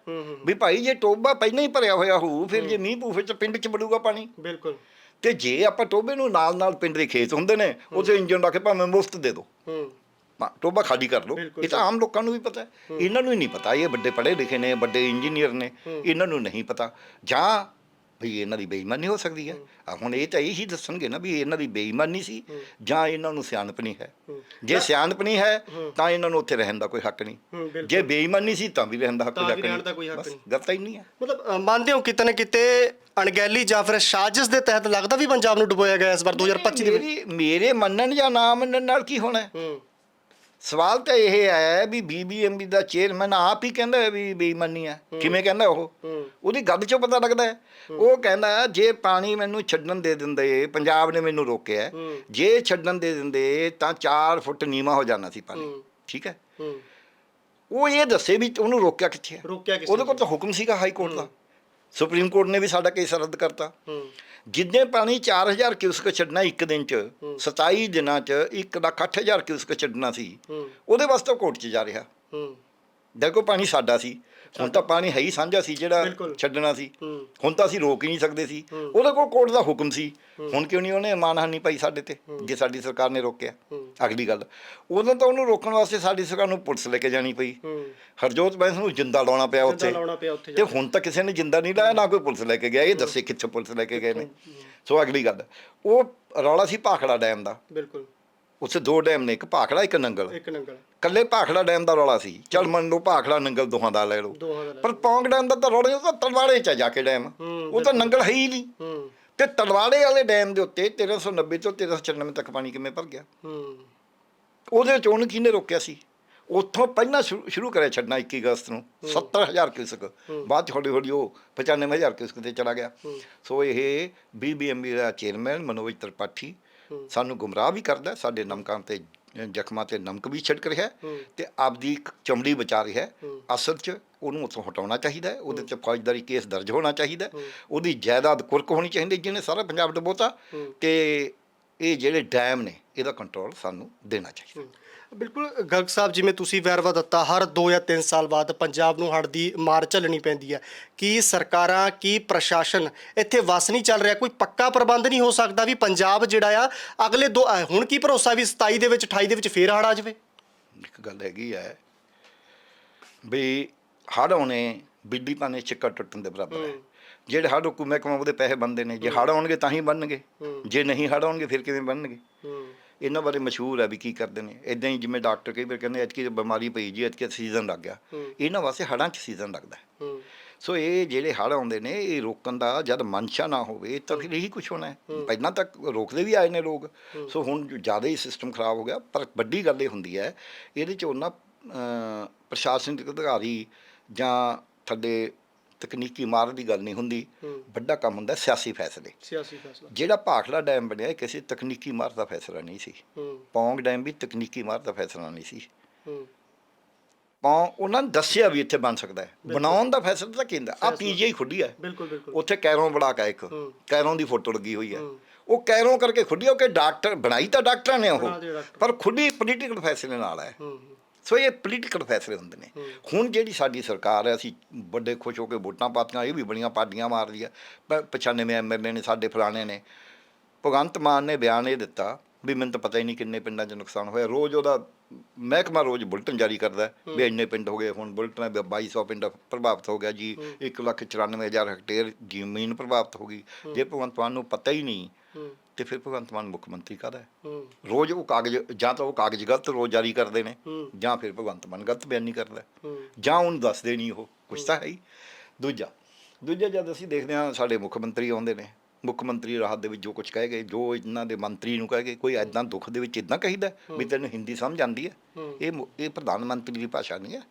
A: ਵੀ ਭਾਈ ਜੇ ਟੋਬਾ ਪਹਿਲਾਂ ਹੀ ਭਰਿਆ ਹੋਇਆ ਹੋਊ ਫਿਰ ਜੇ ਮੀਂਹ ਪੂ ਫਿਰ ਤਾਂ ਪਿੰਡ 'ਚ ਵੜੂਗਾ ਪਾਣੀ।
B: ਬਿਲਕੁਲ।
A: ਤੇ ਜੇ ਆਪਾਂ ਟੋਬੇ ਨੂੰ ਨਾਲ ਨਾਲ ਪਿੰਡ ਦੇ ਖੇਤ ਹੁੰਦੇ ਨੇ ਉੱਥੇ ਇੰਜਨ ਲਾ ਕੇ ਭਾਵੇਂ ਮੁਫਤ ਦੇ ਪਾ- ਟੋਬਾ ਖਾਲੀ ਕਰ ਲਓ। ਇਹ ਤਾਂ ਆਮ ਲੋਕਾਂ ਨੂੰ ਵੀ ਪਤਾ ਹੈ। ਇਹਨਾਂ ਨੂੰ ਹੀ ਨਹੀਂ ਪਤਾ ਇਹ ਵੱਡੇ ਪੜ੍ਹੇ ਲਿਖੇ ਨੇ ਵੱਡੇ ਇੰਜੀਨੀਅਰ ਨੇ। ਇਹਨਾਂ ਨੂੰ ਨਹੀਂ ਪਤਾ। ਜਾਂ ਵੀ ਇਹਨਾਂ ਦੀ ਬੇਈਮਾਨੀ ਹੋ ਸਕਦੀ ਹੈ। ਆ ਹੁਣ ਇਹ ਤਾਂ ਇਹੀ ਦੱਸਣਗੇ ਨਾ ਵੀ ਇਹਨਾਂ ਦੀ ਬੇਈਮਾਨੀ ਸੀ ਜਾਂ ਇਹਨਾਂ ਨੂੰ ਸਿਆਣਪ ਨਹੀਂ ਹੈ। ਜੇ ਸਿਆਣਪ ਨਹੀਂ ਹੈ ਤਾਂ ਇਹਨਾਂ ਨੂੰ ਉੱਥੇ ਰਹਿਣ ਦਾ ਕੋਈ ਹੱਕ ਨਹੀਂ।
B: ਹੂੰ
A: ਜੇ ਬੇਈਮਾਨੀ ਸੀ ਤਾਂ ਵੀ ਰਹਿਣ ਦਾ ਹੱਕ ਹੱਕ ਬਸ
B: ਨਹੀਂ।
A: ਗੱਲ ਤਾਂ ਇੰਨੀ ਹੈ।
B: ਮਤਲਬ ਮੰਨਦੇ ਹੋ ਕਿਤੇ ਨਾ ਕਿਤੇ ਅਣਗਹਿਲੀ ਜਾਂ ਫਿਰ ਸਾਜ਼ਿਸ਼ ਦੇ ਤਹਿਤ ਲੱਗਦਾ ਵੀ ਪੰਜਾਬ ਨੂੰ ਡੁਬੋਇਆ ਗਿਆ ਇਸ ਵਾਰ 2025 ਦੇ ਵਿੱਚ
A: ਮੇਰੀ ਮੰਨਣ ਜਾਂ ਨਾ ਮੰਨਣ ਨਾਲ ਕੀ ਹੋਣਾ ਹੈ?
B: ਹੂੰ।
A: ਸਵਾਲ ਤਾਂ ਇਹ ਹੈ ਵੀ ਬੀਬੀਐਮਬੀ ਦਾ ਚੇਅਰਮੈਨ ਆਪ ਹੀ ਕਹਿੰਦਾ ਹੈ ਵੀ ਬੇਈਮਾਨੀ ਹੈ। ਕਿਵੇਂ ਕਹਿੰਦਾ ਉਹ? ਉਹਦੀ ਗੱਲ ਚੋਂ ਪਤਾ ਲੱਗਦਾ ਹੈ। ਉਹ ਕਹਿੰਦਾ ਜੇ ਪਾਣੀ ਮੈਨੂੰ ਛੱਡਣ ਦੇ ਦਿੰਦੇ ਪੰਜਾਬ ਨੇ ਮੈਨੂੰ ਰੋਕਿਆ। ਜੇ ਛੱਡਣ ਦੇ ਦਿੰਦੇ ਤਾਂ 4 ਫੁੱਟ ਨੀਵਾ ਹੋ ਜਾਣਾ ਸੀ ਪਾਣੀ। ਠੀਕ ਹੈ? ਉਹ ਇਹ ਦੱਸੇ ਵੀ ਉਹਨੂੰ ਰੋਕਿਆ ਕਿੱਥੇ ਹੈ?
B: ਰੋਕਿਆ ਕਿਸੇ
A: ਉਹਦੇ ਕੋਲ ਤਾਂ ਹੁਕਮ ਸੀਗਾ ਹਾਈ ਕੋਰਟ ਦਾ। ਸੁਪਰੀਮ ਕੋਰਟ ਨੇ ਵੀ ਸਾਡਾ ਕੇਸ ਰੱਦ ਕਰਤਾ।
B: ਹੂੰ।
A: ਜਿੰਨੇ ਪਾਣੀ 4000 ਕਿਊਸਕ ਛੱਡਣਾ ਇੱਕ ਦਿਨ ਚ 27 ਦਿਨਾਂ ਚ 1 ਲੱਖ 8000 ਕਿਊਸਕ ਛੱਡਣਾ ਸੀ ਉਹਦੇ ਵਾਸਤੇ ਕੋਰਟ 'ਚ ਜਾ ਰਿਹਾ।
B: ਹੂੰ।
A: ਦੇਖੋ ਪਾਣੀ ਸਾਡਾ ਸੀ। ਹੁਣ ਤਾਂ ਪਾਣੀ ਹੈ ਹੀ ਸਾਂਝਾ ਸੀ ਜਿਹੜਾ। ਛੱਡਣਾ ਸੀ। ਹੁਣ ਤਾਂ ਅਸੀਂ ਰੋਕ ਹੀ ਨਹੀਂ ਸਕਦੇ ਸੀ। ਉਹਦੇ ਕੋਲ ਕੋਰਟ ਦਾ ਹੁਕਮ ਸੀ। ਹੁਣ ਕਿਉਂ ਨਹੀਂ ਉਹਨੇ ਮਾਨਹਾਨੀ ਪਾਈ ਸਾਡੇ ਤੇ ਜੇ ਸਾਡੀ ਸਰਕਾਰ ਨੇ ਰੋਕਿਆ। ਅਗਲੀ ਗੱਲ। ਉਦੋਂ ਤਾਂ ਉਹਨੂੰ ਰੋਕਣ ਵਾਸਤੇ ਸਾਡੀ ਸਰਕਾਰ ਨੂੰ ਪੁਲਿਸ ਲੈ ਕੇ ਜਾਣੀ ਪਈ। ਹਰਜੋਤ ਬੈਂਸ ਨੂੰ ਜਿੰਦਾ ਲਾਉਣਾ ਪਿਆ
B: ਉੱਥੇ।
A: ਤੇ ਹੁਣ ਤਾਂ ਕਿਸੇ ਨੇ ਜਿੰਦਾ ਨਹੀਂ ਲਾਇਆ ਨਾ ਕੋਈ ਪੁਲਿਸ ਲੈ ਕੇ ਗਿਆ। ਇਹ ਦੱਸੇ ਕਿੱਥੇ ਪੁਲਿਸ ਲੈ ਕੇ ਗਏ ਨੇ। ਸੋ ਅਗਲੀ ਗੱਲ। ਉਹ ਰੌਲਾ ਸੀ ਭਾਖੜਾ ਡੈਮ ਦਾ।
B: ਬਿਲਕੁਲ।
A: ਉੱਥੇ ਦੋ ਡੈਮ ਨੇ ਇੱਕ ਭਾਖੜਾ ਇੱਕ ਨੰਗਲ।
B: ਇੱਕ ਨੰਗਲ।
A: ਕੱਲੇ ਭਾਖੜਾ ਡੈਮ ਦਾ ਰੌਲਾ ਸੀ। ਚਲ ਮੰਨ ਲਓ ਭਾਖੜਾ ਨੰਗਲ ਦੋਹਾਂ ਦਾ ਲੈ ਲਓ।
B: ਦੋਹਾਂ ਦਾ ਲੈ
A: ਪਰ ਪੌਂਗ ਡੈਮ ਦਾ ਤਾਂ ਰੌਲਾ ਨਹੀਂ, ਉਹ ਤਾਂ ਤਲਵਾੜੇ ਚ ਆ ਜਾ ਕੇ ਡੈਮ।
B: ਹੂੰ,
A: ਉਹ ਤਾਂ ਨੰਗਲ ਹੈ ਹੀ ਨਹੀਂ।
B: ਹੂੰ।
A: ਤੇ ਤਲਵਾੜੇ ਵਾਲੇ ਡੈਮ ਦੇ ਉੱਤੇ 1390 ਤੋਂ 1394 ਤੱਕ ਪਾਣੀ ਕਿਵੇਂ ਭਰ ਗਿਆ?
B: ਹੂੰ।
A: ਉਹਦੇ ਚ ਉਹਨੂੰ ਕਿਹਨੇ ਰੋਕਿਆ ਸੀ? ਉੱਥੋਂ ਪਹਿਲਾਂ ਸ਼ੁਰੂ ਸ਼ੁਰੂ ਕਰਿਆ ਛੱਡਣਾ 21 ਅਗਸਤ ਨੂੰ। 70000 ਕਿਊਸਕ। ਬਾਅਦ 'ਚ ਹੌਲੀ ਹੌਲੀ ਉਹ 95000 ਕਿਊਸਕ ਤੇ ਚਲਾ ਗਿਆ। ਸੋ ਇਹ ਬੀਬੀਐਮਬੀ ਦਾ ਚੇਅਰਮੈਨ ਮਨੋਜ ਤ੍ਰਿਪਾਠੀ ਸਾਨੂੰ ਗੁੰਮਰਾਹ ਵੀ ਕਰਦਾ ਸਾਡੇ ਨਮਕਾਂ ਤੇ ਜ਼ਖਮਾਂ ਤੇ ਨਮਕ ਵੀ ਛਿੜਕ ਰਿਹਾ ਤੇ ਆਪਦੀ ਇੱਕ ਚਮੜੀ ਬਚਾ ਰਿਹਾ ਅਸਲ 'ਚ ਉਹਨੂੰ ਉੱਥੋਂ ਹਟਾਉਣਾ ਚਾਹੀਦਾ ਹੈ ਉਹਦੇ 'ਚ ਫੌਜਦਾਰੀ ਕੇਸ ਦਰਜ ਹੋਣਾ ਚਾਹੀਦਾ ਉਹਦੀ ਜਾਇਦਾਦ ਕੁਰਕ ਹੋਣੀ ਚਾਹੀਦੀ ਜਿਹਨੇ ਸਾਰਾ ਪੰਜਾਬ ਡਬੋਤਾ ਤੇ ਇਹ ਜਿਹੜੇ ਡੈਮ ਨੇ ਇਹਦਾ ਕੰਟਰੋਲ ਸਾਨੂੰ ਦੇਣਾ ਚਾਹੀਦਾ
B: ਬਿਲਕੁਲ ਗਰਗ ਸਾਹਿਬ ਜਿਵੇਂ ਤੁਸੀਂ ਵੈਰਵਾ ਦਿੱਤਾ ਹਰ 2 ਜਾਂ 3 ਸਾਲ ਬਾਅਦ ਪੰਜਾਬ ਨੂੰ ਹੜ੍ਹ ਦੀ ਮਾਰ ਝੱਲਣੀ ਪੈਂਦੀ ਹੈ। ਕੀ ਸਰਕਾਰਾਂ ਕੀ ਪ੍ਰਸ਼ਾਸਨ ਇੱਥੇ ਵਸ ਨਹੀਂ ਚੱਲ ਰਿਹਾ? ਕੋਈ ਪੱਕਾ ਪ੍ਰਬੰਧ ਨਹੀਂ ਹੋ ਸਕਦਾ ਵੀ ਪੰਜਾਬ ਜਿਹੜਾ ਆ ਅਗਲੇ ਦੋ ਅਹ ਹੁਣ ਕੀ ਭਰੋਸਾ ਵੀ 27 ਦੇ ਵਿੱਚ 28 ਦੇ ਵਿੱਚ ਫੇਰ ਹੜ੍ਹ ਆ ਜਾਵੇ?
A: ਇੱਕ ਗੱਲ ਹੈਗੀ ਹੈ ਵੀ ਹੜ੍ਹ ਆਉਣੇ ਬਿਜਲੀ ਪਾਣੇ ਚੱਕਰ ਟੁੱਟਣ ਦੇ ਬਰਾਬਰ ਹੈ। ਜਿਹੜੇ ਹੜ੍ਹ ਹੁਕੂਮਤ ਕਮਾਉਂਦੇ ਪੈਸੇ ਬੰਦੇ ਨੇ ਜੇ ਹੜ੍ਹ ਆਉਣਗੇ ਤਾਂ ਹੀ ਬਣਨਗੇ। ਜੇ ਨਹੀਂ ਹੜ੍ਹ ਆਉਣਗੇ ਫਿਰ ਕਿਵੇਂ ਬਣਨਗੇ? ਇਹਨਾਂ ਬਾਰੇ ਮਸ਼ਹੂਰ ਹੈ ਵੀ ਕੀ ਕਰਦੇ ਨੇ। ਇਦਾਂ ਹੀ ਜਿਵੇਂ ਡਾਕਟਰ ਕਈ ਵਾਰ ਕਹਿੰਦੇ ਐਤਕੀ ਬਿਮਾਰੀ ਪਈ ਜੀ ਐਤਕੀ ਸੀਜ਼ਨ ਲੱਗ ਗਿਆ। ਇਹਨਾਂ ਵਾਸਤੇ ਹੜ੍ਹਾਂ 'ਚ ਸੀਜ਼ਨ ਲੱਗਦਾ। ਹੈ। ਸੋ ਇਹ ਜਿਹੜੇ ਹੜ੍ਹ ਆਉਂਦੇ ਨੇ ਇਹ ਰੋਕਣ ਦਾ ਜਦ ਮਨਸ਼ਾ ਨਾ ਹੋਵੇ ਤਾਂ ਫਿਰ ਇਹੀ ਕੁਝ ਹੋਣਾ ਹੈ। ਪਹਿਲਾਂ ਤੱਕ ਰੋਕਦੇ ਵੀ ਆਏ ਨੇ ਲੋਕ। ਸੋ ਹੁਣ ਜ਼ਿਆਦਾ ਹੀ ਸਿਸਟਮ ਖਰਾਬ ਹੋ ਗਿਆ ਪਰ ਵੱਡੀ ਗੱਲ ਇਹ ਹੁੰਦੀ ਹੈ ਇਹਦੇ 'ਚ ਉਹਨਾਂ ਪ੍ਰਸ਼ਾਸਨਿਕ ਅਧਿਕਾਰੀ ਜਾਂ ਥੱਲੇ ਤਕਨੀਕੀ ਮਾਰ ਦੀ ਗੱਲ ਨਹੀਂ ਹੁੰਦੀ। ਵੱਡਾ ਕੰਮ ਹੁੰਦਾ ਸਿਆਸੀ ਫੈਸਲੇ।
B: ਸਿਆਸੀ ਫੈਸਲਾ।
A: ਜਿਹੜਾ ਭਾਖੜਾ ਡੈਮ ਬਣਿਆ ਇਹ ਕਿਸੇ ਤਕਨੀਕੀ ਮਾਰ ਦਾ ਫੈਸਲਾ ਨਹੀਂ ਸੀ। ਪੌਂਗ ਡੈਮ ਵੀ ਤਕਨੀਕੀ ਮਾਰ ਦਾ ਫੈਸਲਾ ਨਹੀਂ ਸੀ। ਪੌਂ ਉਹਨਾਂ ਨੇ ਦੱਸਿਆ ਵੀ ਇੱਥੇ ਬਣ ਸਕਦਾ ਹੈ। ਬਣਾਉਣ ਦਾ ਫੈਸਲਾ ਤਾਂ ਕਹਿੰਦਾ ਆ ਪੀਜੀਆਈ ਖੁੱਡੀ ਹੈ
B: ਬਿਲਕੁਲ ਬਿਲਕੁਲ।
A: ਉੱਥੇ ਕੈਰੋਂ ਬੜਾ ਕਾ ਇੱਕ। ਕੈਰੋਂ ਦੀ ਫੋਟੋ ਲੱਗੀ ਹੋਈ ਹੈ। ਉਹ ਕੈਰੋਂ ਕਰਕੇ ਖੁੱਡੀ ਉਹ ਕਿ ਡਾਕਟਰ ਬਣਾਈ ਤਾਂ ਡਾਕਟਰਾਂ ਨੇ ਉਹ। ਪਰ ਖੁੱਡੀ ਪੋਲੀਟੀਕਲ ਫੈਸਲੇ ਨਾਲ ਹੂੰ। ਸੋ ਇਹ ਪੋਲੀਟੀਕਲ ਫੈਸਲੇ ਹੁੰਦੇ ਨੇ। ਹੁਣ ਜਿਹੜੀ ਸਾਡੀ ਸਰਕਾਰ ਹੈ ਅਸੀਂ ਵੱਡੇ ਖੁਸ਼ ਹੋ ਕੇ ਵੋਟਾਂ ਪਾਤੀਆਂ ਇਹ ਵੀ ਬੜੀਆਂ ਪਾਰਟੀਆਂ ਮਾਰਦੀਆਂ ਪ- 95 ਐਮਐਲਏ ਨੇ ਸਾਡੇ ਫਲਾਣੇ ਨੇ। ਭਗਵੰਤ ਮਾਨ ਨੇ ਬਿਆਨ ਇਹ ਦਿੱਤਾ ਵੀ ਮੈਨੂੰ ਤਾਂ ਪਤਾ ਹੀ ਨਹੀਂ ਕਿੰਨੇ ਪਿੰਡਾਂ 'ਚ ਨੁਕਸਾਨ ਹੋਇਆ। ਰੋਜ਼ ਉਹਦਾ ਮਹਿਕਮਾ ਰੋਜ਼ ਬੁਲਟਨ ਜਾਰੀ ਕਰਦਾ ਹੈ ਵੀ ਇੰਨੇ ਪਿੰਡ ਹੋ ਗਏ ਹੁਣ ਬੁਲਟਨ 2200 ਪਿੰਡ ਪ੍ਰਭਾਵਿਤ ਹੋ ਗਿਆ ਜੀ। 194000 ਹੈਕਟੇਅਰ ਜ਼ਮੀਨ ਪ੍ਰਭਾਵਿਤ ਹੋ ਗਈ। ਜੇ ਭਗਵੰਤ ਮਾਨ ਨੂੰ ਪਤਾ ਹੀ ਨਹੀਂ
B: ਹੂੰ।
A: ਤੇ ਫਿਰ ਭਗਵੰਤ ਮਾਨ ਮੁੱਖ ਮੰਤਰੀ ਕਾਹਦਾ ਹੈ? ਰੋਜ਼ ਉਹ ਕਾਗਜ਼ ਜਾਂ ਤਾਂ ਉਹ ਕਾਗਜ਼ ਗਲਤ ਰੋਜ਼ ਜਾਰੀ ਕਰਦੇ ਨੇ। ਜਾਂ ਫਿਰ ਭਗਵੰਤ ਮਾਨ ਗਲਤ ਬਿਆਨੀ ਕਰਦਾ ਜਾਂ ਉਹਨੂੰ ਦੱਸਦੇ ਨਹੀਂ ਉਹ ਕੁਛ ਤਾਂ ਹੈ ਹੀ। ਦੂਜਾ ਦੂਜਾ ਜਦ ਅਸੀਂ ਦੇਖਦੇ ਹਾਂ ਸਾਡੇ ਮੁੱਖ ਮੰਤਰੀ ਆਉਂਦੇ ਨੇ ਮੁੱਖ ਮੰਤਰੀ ਰਾਹਤ ਦੇ ਵਿੱਚ ਜੋ ਕੁਝ ਕਹੇ ਗਏ ਜੋ ਇਹਨਾਂ ਦੇ ਮੰਤਰੀ ਨੂੰ ਕਹੇ ਗਏ ਕੋਈ ਐਦਾਂ ਦੁੱਖ ਦੇ ਵਿੱਚ ਇਦਾਂ ਕਹੀਦਾ ਵੀ ਤੈਨੂੰ ਹਿੰਦੀ ਸਮਝ ਆਉਂਦੀ ਹੈ। ਇਹ ਮੁ- ਇਹ ਪ੍ਰਧਾਨ ਮੰਤਰੀ ਦੀ ਭਾਸ਼ਾ ਨਹੀਂ ਹੈ।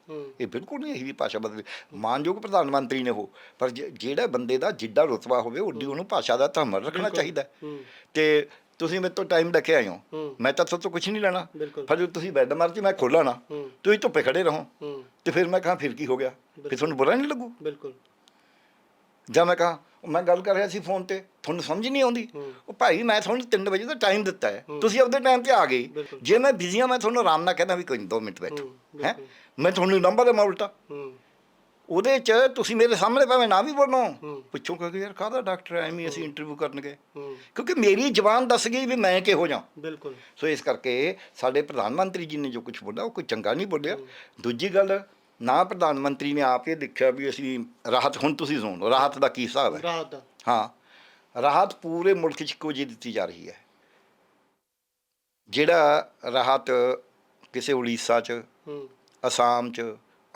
A: ਇਹ ਬਿਲਕੁਲ ਨਹੀਂ ਇਹੀ ਭਾਸ਼ਾ ਬਦਲੀ ਮਾਨਯੋਗ ਪ੍ਰਧਾਨ ਮੰਤਰੀ ਨੇ ਉਹ ਪਰ ਜੇ- ਜਿਹੜਾ ਬੰਦੇ ਦਾ ਜਿੱਡਾ ਰੁਤਬਾ ਹੋਵੇ ਉੱਡੀ ਉਹਨੂੰ ਭਾਸ਼ਾ ਦਾ ਧਮਰ ਰੱਖਣਾ ਚਾਹੀਦਾ ਹੈ। ਤੇ ਤੁਸੀਂ ਮੇਰੇ ਤੋਂ ਟਾਈਮ ਲੈ ਕੇ ਆਏ ਹੋ। ਮੈਂ ਤਾਂ ਤੁਹਾਡੇ ਤੋਂ ਕੁਝ ਨਹੀਂ ਲੈਣਾ।
B: ਬਿਲਕੁਲ।
A: ਪਰ ਜੇ ਤੁਸੀਂ ਬੈੱਡ ਮਾਰਤੀ ਮੈਂ ਖੋਲਾਂ ਨਾ। ਤੁਸੀਂ ਧੁੱਪੇ ਖੜੇ ਰਹੋ।
B: ਹੂੰ।
A: ਤੇ ਫਿਰ ਮੈਂ ਕਹਾਂ ਫਿਰ ਕੀ ਹੋ ਗਿਆ? ਫਿਰ ਤੁਹਾਨੂੰ ਬੁਰਾ ਨਹੀਂ ਲੱਗੂ?
B: ਬਿਲਕੁਲ।
A: ਜਾਂ ਮੈਂ ਕਹਾਂ ਮੈਂ ਗੱਲ ਕਰ ਰਿਹਾ ਸੀ ਫੋਨ ਤੇ ਤੁਹਾਨੂੰ ਸਮਝ ਨਹੀਂ ਆਉਂਦੀ।
B: ਹੂੰ।
A: ਉਹ ਭਾਈ ਮੈਂ ਤੁਹਾਨੂੰ 3 ਵਜੇ ਦਾ ਟਾਈਮ ਦਿੱਤਾ ਹੈ। ਤੁਸੀਂ ਆਪਦੇ ਟਾਈਮ ਤੇ ਆ ਗਏ। ਜੇ ਮੈਂ ਬਿਜ਼ੀ ਆ ਮੈਂ ਤੁਹਾਨੂੰ ਆਰਾਮ ਨਾਲ ਕਹਿੰਦਾ ਵੀ ਕੋਈ 2 ਮਿੰਟ ਬੈਠੋ।
B: ਹੂੰ,
A: ਹੈ। ਮੈਂ ਤੁਹਾਨੂੰ ਨੰਬਰ ਦੇਵਾਂ ਉਲਟਾ।
B: ਹੂੰ।
A: ਉਹਦੇ ਚ ਤੁਸੀਂ ਮੇਰੇ ਸਾਹਮਣੇ ਭਾਵੇਂ ਨਾ ਵੀ ਬੋਲੋ।
B: ਹੂੰ।
A: ਪੁੱਛੋ ਕਿ ਯਾਰ ਕਾਹਦਾ ਡਾਕਟਰ ਐ ਐਵੇਂ ਅਸੀਂ ਇੰਟਰਵਿਊ ਕਰਨ ਗਏ
B: ਹੂੰ।
A: ਕਿਉਂਕਿ ਮੇਰੀ ਜ਼ਬਾਨ ਦੱਸ ਗਈ ਵੀ ਮੈਂ ਕਿਹੋ ਜਾਂ
B: ਬਿਲਕੁਲ।
A: ਸੋ ਇਸ ਕਰਕੇ ਸਾਡੇ ਪ੍ਰਧਾਨ ਮੰਤਰੀ ਜੀ ਨੇ ਜੋ ਕੁਝ ਬੋਲਿਆ ਉਹ ਕੋਈ ਚੰਗਾ ਨਹੀਂ ਬੋਲਿਆ। ਦੂਜੀ ਗੱਲ ਨਾ ਪ੍ਰਧਾਨ ਮੰਤਰੀ ਨੇ ਆਪ ਇਹ ਦੇਖਿਆ ਵੀ ਅਸੀਂ ਰਾਹਤ ਹੁਣ ਤੁਸੀਂ ਸੁਣੋ ਰਾਹਤ ਦਾ ਕੀ ਹਿਸਾਬ ਹੈ?
B: ਰਾਤ ਦਾ।
A: ਹਾਂ ਰਾਹਤ ਪੂਰੇ ਮੁਲਕ 'ਚ ਇੱਕੋ ਜਿਹੀ ਦਿੱਤੀ ਜਾ ਰਹੀ ਹੈ। ਜਿਹੜਾ ਰਾਹਤ ਕਿਸੇ ਉੜੀਸਾ 'ਚ
B: ਹੂੰ।
A: ਅਸਾਮ 'ਚ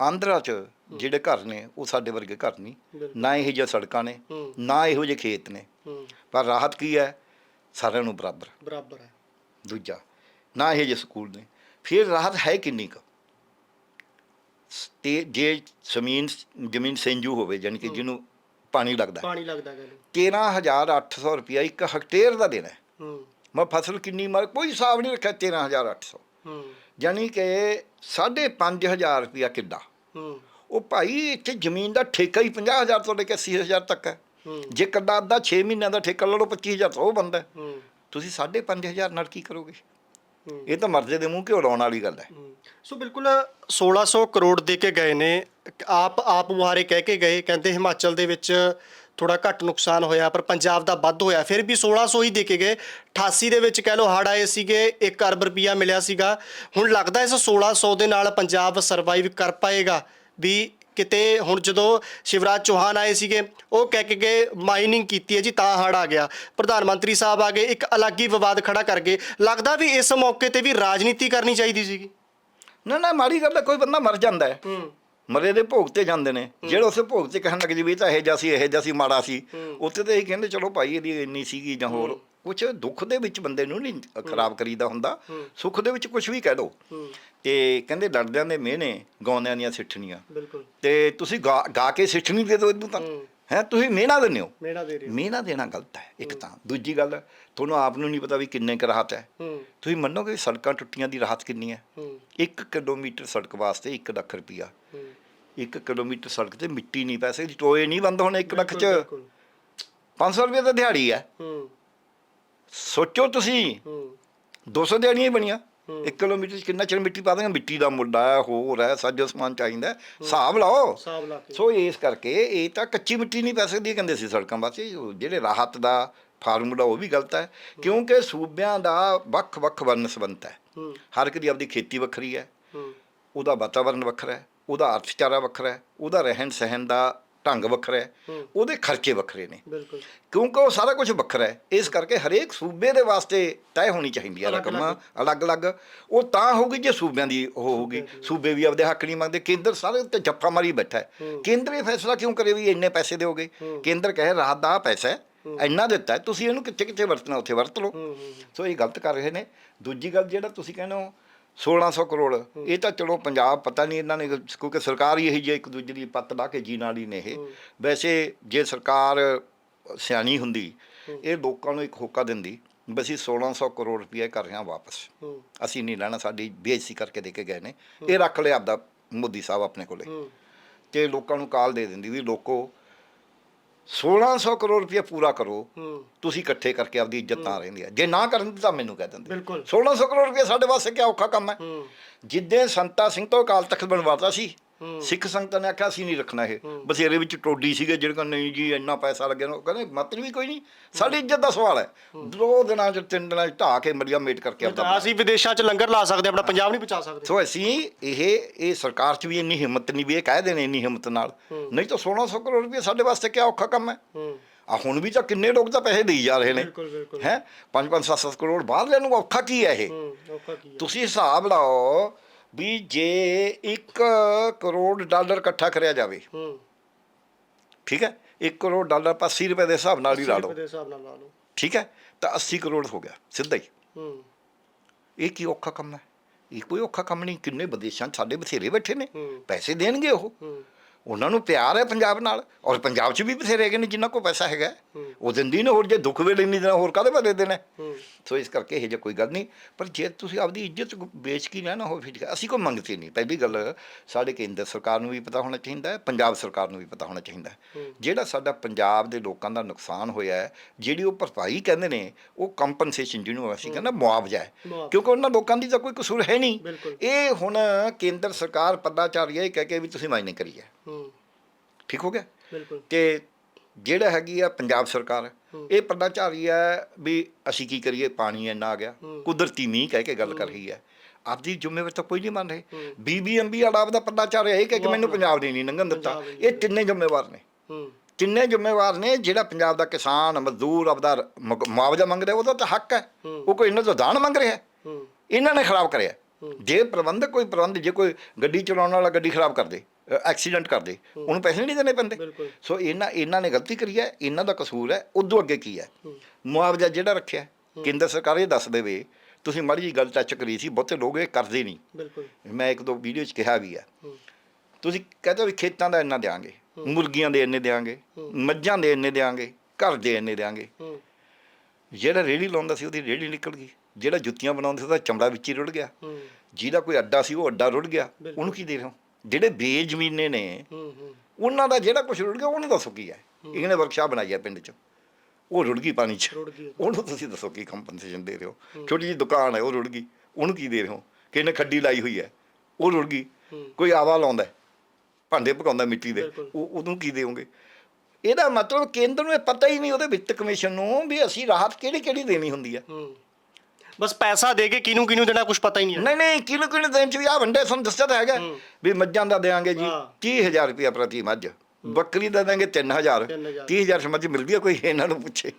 A: ਆਂਧਰਾ 'ਚ ਜਿਹੜੇ ਘਰ ਨੇ ਉਹ ਸਾਡੇ ਵਰਗੇ ਘਰ ਨਹੀਂ।
B: ਬਿਲਕੁਲ।
A: ਨਾ ਇਹੋ ਜਿਹੇ ਸੜਕਾਂ ਨੇ
B: ਹੂੰ।
A: ਨਾ ਇਹੋ ਜਿਹੇ ਖੇਤ ਨੇ।
B: ਹੂੰ।
A: ਪਰ ਰਾਹਤ ਕੀ ਹੈ? ਸਾਰਿਆਂ ਨੂੰ ਬਰਾਬਰ।
B: ਬਰਾਬਰ ਹੈ।
A: ਦੂਜਾ ਨਾ ਇਹ ਜੇ ਸਕੂਲ ਨੇ। ਫਿਰ ਰਾਹਤ ਹੈ ਕਿੰਨੀ ਕੁ? ਤੇ ਜੇ ਜ਼ਮੀਨ ਜ਼ਮੀਨ ਸਿੰਜੂ ਹੋਵੇ ਯਾਨੀ ਕਿ ਜਿਹਨੂੰ ਪਾਣੀ ਲੱਗਦਾ।
B: ਪਾਣੀ ਲੱਗਦਾ ਗੱਲ
A: 13800 ਰੁਪਇਆ ਇੱਕ ਹੈਕਟੇਅਰ ਦਾ ਦੇਣਾ। ਹੈ।
B: ਹੂੰ
A: ਮੈਂ ਫਸਲ ਕਿੰਨੀ ਮਰ ਕੋਈ ਹਿਸਾਬ ਨਹੀਂ ਰੱਖਿਆ 13800
B: ਹੂੰ।
A: ਯਾਨੀ ਕਿ 5500 ਰੁਪਇਆ ਕਿੱਡਾ।
B: ਹੂੰ।
A: ਉਹ ਭਾਈ ਇੱਥੇ ਜ਼ਮੀਨ ਦਾ ਠੇਕਾ ਹੀ 50000 ਤੋਂ ਲੈ ਕੇ 80000 ਤੱਕ ਹੈ।
B: ਹੂੰ।
A: ਜੇ ਕੱਡਾ ਅੱਧਾ 6 ਮਹੀਨਿਆਂ ਦਾ ਠੇਕਾ ਲੈ ਲਓ 25000 ਤੋਂ ਉਹ ਬੰਦਾ ਹੈ।
B: ਹੂੰ।
A: ਤੁਸੀਂ 5500 ਨਾਲ ਕੀ ਕਰੋਗੇ। ਇਹ ਤਾਂ ਮਰਜ਼ੇ ਦੇ ਮੂੰਹ ਘਿਓ ਲਾਉਣ ਵਾਲੀ ਗੱਲ ਹੈ।
B: ਸੋ ਬਿਲਕੁਲ 1600 ਕਰੋੜ ਦੇ ਕੇ ਗਏ ਨੇ। ਆਪ ਆਪ ਮੁਹਾਰੇ ਕਹਿ ਕੇ ਗਏ। ਕਹਿੰਦੇ ਹਿਮਾਚਲ ਦੇ ਵਿੱਚ ਥੋੜਾ ਘੱਟ ਨੁਕਸਾਨ ਹੋਇਆ, ਪਰ ਪੰਜਾਬ ਦਾ ਵੱਧ ਹੋਇਆ। ਫਿਰ ਵੀ 1600 ਹੀ ਦੇ ਕੇ ਗਏ। 88 ਦੇ ਵਿੱਚ ਕਹਿ ਲਓ ਹੜ ਆਏ ਸੀਗੇ 1 ਅਰਬ ਰੁਪਈਆ ਮਿਲਿਆ ਸੀਗਾ। ਹੁਣ ਲੱਗਦਾ ਇਸ 1600 ਦੇ ਨਾਲ ਪੰਜਾਬ ਸਰਵਾਈਵ ਕਰ ਪਾਏਗਾ ਵੀ ਕਿਤੇ ਹੁਣ ਜਦੋਂ ਸ਼ਿਵਰਾਜ ਚੌਹਾਨ ਆਏ ਸੀਗੇ ਉਹ ਕਹਿ ਕੇ ਗਏ ਮਾਈਨਿੰਗ ਕੀਤੀ ਹੈ ਜੀ ਤਾਂ ਹੜ ਆ ਗਿਆ। ਪ੍ਰਧਾਨ ਮੰਤਰੀ ਸਾਹਿਬ ਆ ਗਏ ਇੱਕ ਅਲੱਗ ਹੀ ਵਿਵਾਦ ਖੜਾ ਕਰ ਗਏ। ਲੱਗਦਾ ਵੀ ਇਸ ਮੌਕੇ ਤੇ ਵੀ ਰਾਜਨੀਤੀ ਕਰਨੀ ਚਾਹੀਦੀ ਸੀਗੀ।
A: ਨਾ ਨਾ ਮਾੜੀ ਗੱਲ ਹੈ ਕੋਈ ਬੰਦਾ ਮਰ ਜਾਂਦਾ ਹੈ। ਮਰੇ ਦੇ ਭੋਗ ਤੇ ਜਾਂਦੇ ਨੇ। ਜਿਹੜੇ ਉਸੇ ਭੋਗ ਤੇ ਕਹਿਣ ਲੱਗ ਜੀ ਵੀ ਤਾਂ ਇਹ ਜਿਹਾ ਸੀ ਇਹ ਜਿਹਾ ਸੀ ਮਾੜਾ ਸੀ। ਉੱਥੇ ਤਾਂ ਇਹ ਕਹਿੰਦੇ ਚਲੋ ਭਾਈ ਇਹਦੀ ਇੰਨੀ ਸੀਗੀ ਜਾਂ ਹੋਰ। ਕੁਝ ਦੁੱਖ ਦੇ ਵਿੱਚ ਬੰਦੇ ਨੂੰ ਨਹੀਂ ਖਰਾਬ ਕਰੀਦਾ ਹੁੰਦਾ। ਸੁੱਖ ਦੇ ਵਿੱਚ ਕੁਝ ਵੀ ਕਹਿ
B: ਹੂੰ।
A: ਤੇ ਕਹਿੰਦੇ ਲੜਦਿਆਂ ਦੇ ਮਿਹਨੇ ਗਾਉਂਦਿਆਂ ਦੀਆਂ ਸਿੱਠਣੀਆਂ। ਤੇ ਤੁਸੀਂ ਗਾ ਕੇ ਸਿੱਠਣੀ ਦੇ ਦਿਓ ਇਹਨੂੰ ਤਾਂ।
B: ਹੂੰ।
A: ਤੁਸੀਂ ਮਿਹਣਾ ਦਿੰਦੇ ਹੋ।
B: ਦੇ।
A: ਮਿਹਣਾ ਦੇਣਾ ਗਲਤ ਹੈ ਇੱਕ ਤਾਂ। ਦੂਜੀ ਗੱਲ ਤੁਹਾਨੂੰ ਆਪ ਨੂੰ ਨਹੀਂ ਪਤਾ ਵੀ ਕਿੰਨੇ ਕੁ ਰਾਹਤ ਹੈ। ਤੁਸੀਂ ਮੰਨੋਗੇ ਸੜਕਾਂ ਟੁੱਟੀਆਂ ਦੀ ਰਾਹਤ ਕਿੰਨੀ ਹੈ।
B: ਹੂੰ।
A: 1 ਕਿਲੋਮੀਟਰ ਸੜਕ ਵਾਸਤੇ 1 ਲੱਖ ਰੁਪਈਆ।
B: ਹੂੰ।
A: 1 ਕਿਲੋਮੀਟਰ ਸੜਕ ਤੇ ਮਿੱਟੀ ਨਹੀਂ ਪੈਸੇ ਦੀ ਟੋਏ ਨਹੀਂ ਬੰਦ ਹੋਣੇ 1 ਲੱਖ ਚ।
B: ਬਿਲਕੁਲ,
A: 500 ਰੁਪਏ ਤਾਂ ਦਿਹਾੜੀ ਹੂੰ। ਸੋਚੋ ਤੁਸੀਂ।
B: ਹੂੰ।
A: 200 ਦਿਹਾੜੀਆਂ ਹੀ ਬਣੀਆਂ।
B: ਹੂੰ।
A: 1 ਕਿਲੋਮੀਟਰ ਚ ਕਿੰਨਾ ਚਿਰ ਮਿੱਟੀ ਪਾ ਦੇਗਾ ਮਿੱਟੀ ਦਾ ਮੁੱਦਾ ਹੈ ਹੋਰ ਹੈ ਸਾਜੋ ਸਮਾਨ ਚਾਹੀਦਾ। ਹੈ। ਹਿਸਾਬ ਲਾਓ।
B: ਹਿਸਾਬ ਲਾ ਕੇ।
A: ਸੋ ਇਸ ਕਰਕੇ ਇਹ ਤਾਂ ਕੱਚੀ ਮਿੱਟੀ ਨਹੀਂ ਪੈ ਸਕਦੀ ਕਹਿੰਦੇ ਸੀ ਸੜਕਾਂ ਵਾਸਤੇ ਉਹ ਜਿਹੜੇ ਰਾਹਤ ਦਾ ਫਾਰਮੂਲਾ ਉਹ ਵੀ ਗਲਤ ਹੈ। ਕਿਉਂਕਿ ਸੂਬਿਆਂ ਦਾ ਵੱਖ-ਵੱਖ ਵਨਸਬੰਤ ਹੈ।
B: ਹੂੰ।
A: ਹਰ ਇੱਕ ਦੀ ਆਪਦੀ ਖੇਤੀ ਵੱਖਰੀ ਹੈ।
B: ਹੂੰ।
A: ਉਹਦਾ ਵਾਤਾਵਰਣ ਵੱਖਰਾ ਹੈ। ਉਹਦਾ ਅਰਥਚਾਰਾ ਵੱਖਰਾ ਹੈ। ਉਹਦਾ ਰਹਿਣ ਸਹਿਣ ਦਾ ਢੰਗ ਵੱਖਰਾ ਹੈ। ਉਹਦੇ ਖਰਚੇ ਵੱਖਰੇ ਨੇ।
B: ਬਿਲਕੁਲ।
A: ਕਿਉਂਕਿ ਉਹ ਸਾਰਾ ਕੁਝ ਵੱਖਰਾ ਹੈ। ਇਸ ਕਰਕੇ ਹਰੇਕ ਸੂਬੇ ਦੇ ਵਾਸਤੇ ਤੈਅ ਹੋਣੀ ਚਾਹੀਦੀ ਹੈ ਰਕਮ
B: ਅਲੱਗ-ਅਲੱਗ।
A: ਉਹ ਤਾਂ ਹੋਊਗੀ ਜੇ ਸੂਬਿਆਂ ਦੀ ਉਹ ਹੋਊਗੀ। ਸੂਬੇ ਵੀ ਆਪਦੇ ਹੱਕ ਨਹੀਂ ਮੰਗਦੇ। ਕੇਂਦਰ ਸਾਰੇ ਤੇ ਜੱਫਾ ਮਾਰੀ ਬੈਠਾ ਹੈ। ਕੇਂਦਰ ਇਹ ਫੈਸਲਾ ਕਿਉਂ ਕਰੇ ਵੀ ਇੰਨੇ ਪੈਸੇ ਦਿਓਗੇ। ਕੇਂਦਰ ਕਹੇ ਰਾਹਤ ਦਾ ਪੈਸਾ ਹੈ। ਇੰਨਾ ਦਿੱਤਾ ਤੁਸੀਂ ਇਹਨੂੰ ਕਿੱਥੇ ਕਿੱਥੇ ਵਰਤਣਾ? ਉੱਥੇ ਵਰਤ ਲਓ। ਸੋ ਇਹ ਗਲਤ ਕਰ ਰਹੇ ਨੇ। ਦੂਜੀ ਗੱਲ ਜਿਹੜਾ ਤੁਸੀਂ ਕਹਿੰਦੇ ਹੋ 1600 ਕਰੋੜ। ਇਹ ਤਾਂ ਚਲੋ ਪੰਜਾਬ ਪਤਾ ਨਹੀਂ ਇਹਨਾਂ ਨੇ ਕਿਉਂਕਿ ਸਰਕਾਰ ਹੀ ਇਹੀ ਜਿਹੀ ਇੱਕ ਦੂਜੇ ਦੀ ਪੱਤ ਲਾ ਕੇ ਜੀਣ ਵਾਲੀ ਨੇ ਇਹ। ਵੈਸੇ ਜੇ ਸਰਕਾਰ ਸਿਆਣੀ ਹੁੰਦੀ ਇਹ ਲੋਕਾਂ ਨੂੰ ਇੱਕ ਹੋਕਾ ਦਿੰਦੀ ਅਸੀਂ 1600 ਕਰੋੜ ਰੁਪਏ ਕਰ ਰਹੇ ਵਾਪਸ। ਅਸੀਂ ਨਹੀਂ ਲੈਣਾ ਸਾਡੀ ਬੇਇੱਜ਼ਤੀ ਕਰਕੇ ਦੇ ਕੇ ਗਏ ਨੇ। ਇਹ ਰੱਖ ਲਿਆ ਆਪਦਾ ਮੋਦੀ ਸਾਹਿਬ ਆਪਣੇ ਕੋਲੇ। ਤੇ ਲੋਕਾਂ ਨੂੰ ਕਾਲ ਦੇ ਦਿੰਦੀ ਵੀ ਲੋਕੋ 1600 ਕਰੋੜ ਰੁਪਏ ਪੂਰਾ ਕਰੋ ਤੁਸੀਂ ਇਕੱਠੇ ਕਰਕੇ ਆਪਦੀ ਇੱਜ਼ਤ ਤਾਂ ਰਹਿੰਦੀ ਹੈ ਜੇ ਨਾ ਕਰਨ ਤਾਂ ਮੈਨੂੰ ਕਹਿ ਦਿੰਦੇ।
B: ਬਿਲਕੁਲ।
A: 1600 ਕਰੋੜ ਰੁਪਏ ਸਾਡੇ ਵਾਸਤੇ ਕਿਆ ਔਖਾ ਕੰਮ ਹੈ। ਜਿੱਦੇ ਸੰਤਾ ਸਿੰਘ ਤੋਂ ਅਕਾਲ ਤਖਤ ਬਣਵਾਤਾ ਸੀ। ਸਿੱਖ ਸੰਗਤਾਂ ਨੇ ਆਖਿਆ ਅਸੀਂ ਨਹੀਂ ਰੱਖਣਾ ਇਹ। ਬਸੇਰੇ ਵਿੱਚ ਟੋਡੀ ਸੀਗੇ ਜਿਹੜੇ ਨਹੀਂ ਜੀ ਇੰਨਾ ਪੈਸਾ ਲੱਗਿਆ ਉਹ ਕਹਿੰਦੇ ਮਤਲਬ ਵੀ ਕੋਈ ਨਹੀਂ। ਸਾਡੀ ਇੱਜ਼ਤ ਦਾ ਸਵਾਲ ਹੈ। ਦੋ ਦਿਨਾਂ ਚ ਤਿੰਨ ਦਿਨਾਂ ਚ ਢਾਹ ਕੇ ਮਰੀਆ ਮੇਟ ਕਰਕੇ ਆਪਦਾ
B: ਅਸੀਂ ਵਿਦੇਸ਼ਾਂ 'ਚ ਲੰਗਰ ਲਾ ਸਕਦੇ ਆਪਣਾ ਪੰਜਾਬ ਨਹੀਂ ਬਚਾ ਸਕਦੇ।
A: ਸੋ ਅਸੀਂ ਇਹ ਇਹ ਸਰਕਾਰ 'ਚ ਵੀ ਇੰਨੀ ਹਿੰਮਤ ਨਹੀਂ ਵੀ ਇਹ ਕਹਿ ਦੇਣ ਇੰਨੀ ਹਿੰਮਤ ਨਾਲ। ਨਹੀਂ ਤਾਂ 1600 ਕਰੋੜ ਰੁਪਏ ਸਾਡੇ ਵਾਸਤੇ ਕਿਆ ਔਖਾ ਕੰਮ ਹੈ?
B: ਹੂੰ।
A: ਆ ਹੁਣ ਵੀ ਤਾਂ ਕਿੰਨੇ ਲੋਕ ਤਾਂ ਪੈਸੇ ਦੇਈ ਜਾ ਰਹੇ ਨੇ।
B: ਬਿਲਕੁਲ ਬਿਲਕੁਲ।
A: ਹੈ? 5-5 7-7 ਕਰੋੜ ਬਾਹਰਲਿਆਂ ਨੂੰ ਔਖਾ ਕੀ ਹੈ ਇਹ?
B: ਹੂੰ ਔਖਾ ਕੀ ਹੈ।
A: ਤੁਸੀਂ ਹਿਸਾਬ ਲਾਓ ਵੀ ਜੇ 1 ਕਰੋੜ ਡਾਲਰ ਇਕੱਠਾ ਕਰਿਆ ਜਾਵੇ
B: ਹੂੰ।
A: ਠੀਕ ਹੈ? 1 ਕਰੋੜ ਡਾਲਰ ਆਪਾਂ 80 ਰੁਪਏ ਦੇ ਹਿਸਾਬ ਨਾਲ ਹੀ ਲਾ
B: 80
A: ਲਓ।
B: ਰੁਪਏ ਦੇ ਹਿਸਾਬ ਨਾਲ ਲਾ ਲਓ।
A: ਠੀਕ ਹੈ? ਤਾਂ 80 ਕਰੋੜ ਹੋ ਗਿਆ ਸਿੱਧਾ ਹੀ।
B: ਹੂੰ।
A: ਇਹ ਕੀ ਔਖਾ ਕੰਮ ਹੈ? ਇਹ ਕੋਈ ਔਖਾ ਕੰਮ ਨਹੀਂ ਕਿੰਨੇ ਵਿਦੇਸ਼ਾਂ 'ਚ ਸਾਡੇ ਬਥੇਰੇ ਬੈਠੇ ਨੇ। ਪੈਸੇ ਦੇਣਗੇ ਉਹ।
B: ਹੂੰ।
A: ਉਹਨਾਂ ਨੂੰ ਪਿਆਰ ਹੈ ਪੰਜਾਬ ਨਾਲ ਔਰ ਪੰਜਾਬ 'ਚ ਵੀ ਬਥੇਰੇ ਹੈਗੇ ਨੇ ਜਿਨ੍ਹਾਂ ਕੋਲ ਪੈਸਾ ਹੈਗਾ। ਉਹ ਦਿੰਦੀ ਨੇ ਹੋਰ ਜੇ ਦੁੱਖ ਵੇਲੇ ਨਹੀਂ ਦੇਣਾ ਹੋਰ ਕਾਹਦੇ ਵੇਲੇ ਦੇਣਾ ਸੋ ਇਸ ਕਰਕੇ ਇਹ ਜਿਹਾ ਕੋਈ ਗੱਲ ਨਹੀਂ। ਪਰ ਜੇ ਤੁਸੀਂ ਆਪਦੀ ਇੱਜ਼ਤ ਵੇਚ ਕੇ ਨਾ ਨਾ ਹੋ ਫਿਰ ਅਸੀਂ ਕੋਈ ਮੰਗਤੇ ਨਹੀਂ। ਪਹਿਲੀ ਗੱਲ ਸਾਡੇ ਕੇਂਦਰ ਸਰਕਾਰ ਨੂੰ ਵੀ ਪਤਾ ਹੋਣਾ ਚਾਹੀਦਾ ਹੈ ਪੰਜਾਬ ਸਰਕਾਰ ਨੂੰ ਵੀ ਪਤਾ ਹੋਣਾ ਚਾਹੀਦਾ ਹੈ। ਜਿਹੜਾ ਸਾਡਾ ਪੰਜਾਬ ਦੇ ਲੋਕਾਂ ਦਾ ਨੁਕਸਾਨ ਹੋਇਆ ਹੈ ਜਿਹੜੀ ਉਹ ਭਰਪਾਈ ਕਹਿੰਦੇ ਨੇ ਉਹ ਕੰਪਨਸੇਸ਼ਨ ਜਿਹਨੂੰ ਅਸੀਂ ਕਹਿੰਦਾ ਮੁਆਵਜ਼ਾ ਹੈ। ਕਿਉਂਕਿ ਉਹਨਾਂ ਲੋਕਾਂ ਦੀ ਤਾਂ ਕੋਈ ਕਸੂਰ ਹੈ ਨਹੀਂ। ਇਹ ਹੁਣ ਕੇਂਦਰ ਸਰਕਾਰ ਪੱਲਾ ਚਾਰ ਰਹੀ ਹੈ ਕਹਿ ਕੇ ਵੀ ਤੁਸੀਂ ਮਾਇਨੇ ਕਰੀਏ
B: ਹੂੰ।
A: ਠੀਕ ਹੋ ਗਿਆ?
B: ਬਿਲਕੁਲ।
A: ਤੇ ਜਿਹੜਾ ਹੈਗੀ ਆ ਪੰਜਾਬ ਸਰਕਾਰ ਇਹ ਰਹੀ ਹੈ ਵੀ ਅਸੀਂ ਕੀ ਕਰੀਏ ਪਾਣੀ ਇੰਨਾ ਆ ਗਿਆ ਕੁਦਰਤੀ ਮੀਂਹ ਕਹਿ ਕੇ ਗੱਲ ਕਰ ਰਹੀ ਹੈ। ਆਪਦੀ ਜ਼ਿੰਮੇਵਾਰੀ ਤਾਂ ਕੋਈ ਨਹੀਂ ਮੰਨ ਰਹੇ ਬੀਬੀਐਮਬੀ ਵਾਲਾ ਆਪਦਾ ਰਿਹਾ ਇਹ ਕਹਿ ਕੇ ਮੈਨੂੰ ਪੰਜਾਬ ਨੇ ਨਹੀਂ ਲੰਘਣ ਦਿੱਤਾ। ਇਹ ਤਿੰਨੇ ਜ਼ਿੰਮੇਵਾਰ ਨੇ। ਤਿੰਨੇ ਜ਼ਿੰਮੇਵਾਰ ਨੇ ਜਿਹੜਾ ਪੰਜਾਬ ਦਾ ਕਿਸਾਨ ਮਜ਼ਦੂਰ ਆਪਦਾ ਮੁਆਵਜ਼ਾ ਮੰਗ ਰਿਹਾ ਉਹਦਾ ਤਾਂ ਹੱਕ ਹੈ। ਉਹ ਕੋਈ ਇਹਨਾਂ ਤੋਂ ਦਾਨ ਮੰਗ ਰਿਹਾ ਇਹਨਾਂ ਨੇ ਖਰਾਬ ਕਰਿਆ। ਜੇ ਪ੍ਰਬੰਧਕ ਕੋਈ ਪ੍ਰਬੰਧ ਜੇ ਕੋਈ ਗੱਡੀ ਚਲਾਉਣ ਵਾਲਾ ਗੱਡੀ ਖਰਾਬ ਕਰ ਦੇ ਐਕਸੀਡੈਂਟ ਕਰ ਦੇ। ਉਹਨੂੰ ਪੈਸੇ ਨਹੀਂ ਦੇਣੇ ਪੈਂਦੇ। ਸੋ ਇਹਨਾਂ ਇਹਨਾਂ ਨੇ ਗਲਤੀ ਕਰੀ ਹੈ ਇਹਨਾਂ ਦਾ ਕਸੂਰ ਹੈ ਉਦੋਂ ਅੱਗੇ ਕੀ ਹੈ? ਮੁਆਵਜ਼ਾ ਜਿਹੜਾ ਰੱਖਿਆ ਕੇਂਦਰ ਸਰਕਾਰ ਇਹ ਦੱਸ ਦੇਵੇ ਤੁਸੀਂ ਮਾੜੀ ਜੀ ਗੱਲ ਟੱਚ ਕਰੀ ਸੀ ਬਹੁਤੇ ਲੋਕ ਇਹ ਕਰਦੇ ਨਹੀਂ।
B: ਬਿਲਕੁਲ।
A: ਮੈਂ ਇੱਕ ਦੋ ਵੀਡੀਓ 'ਚ ਕਿਹਾ ਵੀ ਹੈ। ਤੁਸੀਂ ਕਹਦੇ ਵੀ ਖੇਤਾਂ ਦਾ ਇੰਨਾ ਦੇਾਂਗੇ ਮੁਰਗੀਆਂ ਦੇ ਇੰਨੇ ਦੇਾਂਗੇ ਮੱਝਾਂ ਦੇ ਇੰਨੇ ਦੇਾਂਗੇ ਘਰ ਦੇ ਇੰਨੇ ਦੇਾਂਗੇ ਜਿਹੜਾ ਰੇੜੀ ਲਾਉਂਦਾ ਸੀ ਉਹਦੀ ਰੇੜੀ ਨਿਕਲ ਗਈ। ਜਿਹੜਾ ਜੁੱਤੀਆਂ ਬਣਾਉਂਦਾ ਸੀ ਉਹਦਾ ਚਮੜਾ ਵਿੱਚ ਹੀ ਰੁੜ ਗਿਆ। ਜਿਹਦਾ ਕੋਈ ਅੱਡਾ ਸੀ ਉਹ ਅੱਡਾ ਰੁੜ ਗਿਆ। ਉਹਨੂੰ ਕੀ ਦੇ ਰਹੇ ਹੋ? ਜਿਹੜੇ ਬੇਜ਼ਮੀਨੇ ਨੇ
B: ਹੂੰ ਹੂੰ।
A: ਉਹਨਾਂ ਦਾ ਜਿਹੜਾ ਕੁਝ ਰੁੜ ਗਿਆ ਉਹਨੂੰ ਦੱਸੋ ਕੀ ਹੈ। ਇਹਨੇ ਵਰਕਸ਼ਾਪ ਬਣਾਈ ਹੈ ਪਿੰਡ 'ਚ। ਉਹ ਰੁੜ ਗਈ ਪਾਣੀ 'ਚ। ਉਹਨੂੰ ਤੁਸੀਂ ਦੱਸੋ ਕੀ ਕੰਪਨਸੇਸ਼ਨ ਦੇ ਰਹੇ ਹੋ। ਛੋਟੀ ਜਿਹੀ ਦੁਕਾਨ ਹੈ ਉਹ ਰੁੜ ਗਈ। ਉਹਨੂੰ ਕੀ ਦੇ ਰਹੇ ਹੋ? ਕਿ ਇਹਨੇ ਖੱਡੀ ਲਾਈ ਹੋਈ ਹੈ। ਉਹ ਰੁੜ ਗਈ। ਕੋਈ ਆਵਾ ਲਾਉਂਦਾ ਭਾਂਡੇ ਪਕਾਉਂਦਾ ਮਿੱਟੀ ਦੇ। ਉਹ ਉਹਨੂੰ ਕੀ ਦੇਵੋਗੇ? ਇਹਦਾ ਮਤਲਬ ਕੇਂਦਰ ਨੂੰ ਇਹ ਪਤਾ ਹੀ ਨਹੀਂ ਉਹਦੇ ਵਿੱਤ ਕਮਿਸ਼ਨ ਨੂੰ ਵੀ ਅਸੀਂ ਰਾਹਤ ਕਿਹੜੀ ਕਿਹੜੀ ਦੇਣੀ ਹੁੰਦੀ ਹੂੰ।
B: ਬਸ ਪੈਸਾ ਦੇ ਕੇ ਕਿਹਨੂੰ ਕਿਹਨੂੰ ਦੇਣਾ ਕੁਝ ਪਤਾ ਹੀ ਨਹੀਂ ਹੈ।
A: ਨਹੀਂ ਨਹੀਂ ਕਿਹਨੂੰ ਕਿਹਨੂੰ ਦੇਣ ਚ ਵੀ ਆ ਵੰਡੇ ਤੁਹਾਨੂੰ ਦੱਸਿਆ ਤਾਂ ਹੈਗਾ। ਵੀ ਮੱਝਾਂ ਦਾ ਦੇਾਂਗੇ ਜੀ
B: ਹਾਂ।
A: 30000 ਰੁਪਇਆ ਪ੍ਰਤੀ ਮੱਝ। ਬੱਕਰੀ ਦਾ ਦਾਂਗੇ 3000
B: ਤਿੰਨ ਹਜ਼ਾਰ।
A: 30000 ਚ ਮੱਝ ਮਿਲਦੀ ਆ ਕੋਈ ਇਹਨਾਂ ਨੂੰ ਪੁੱਛੇ।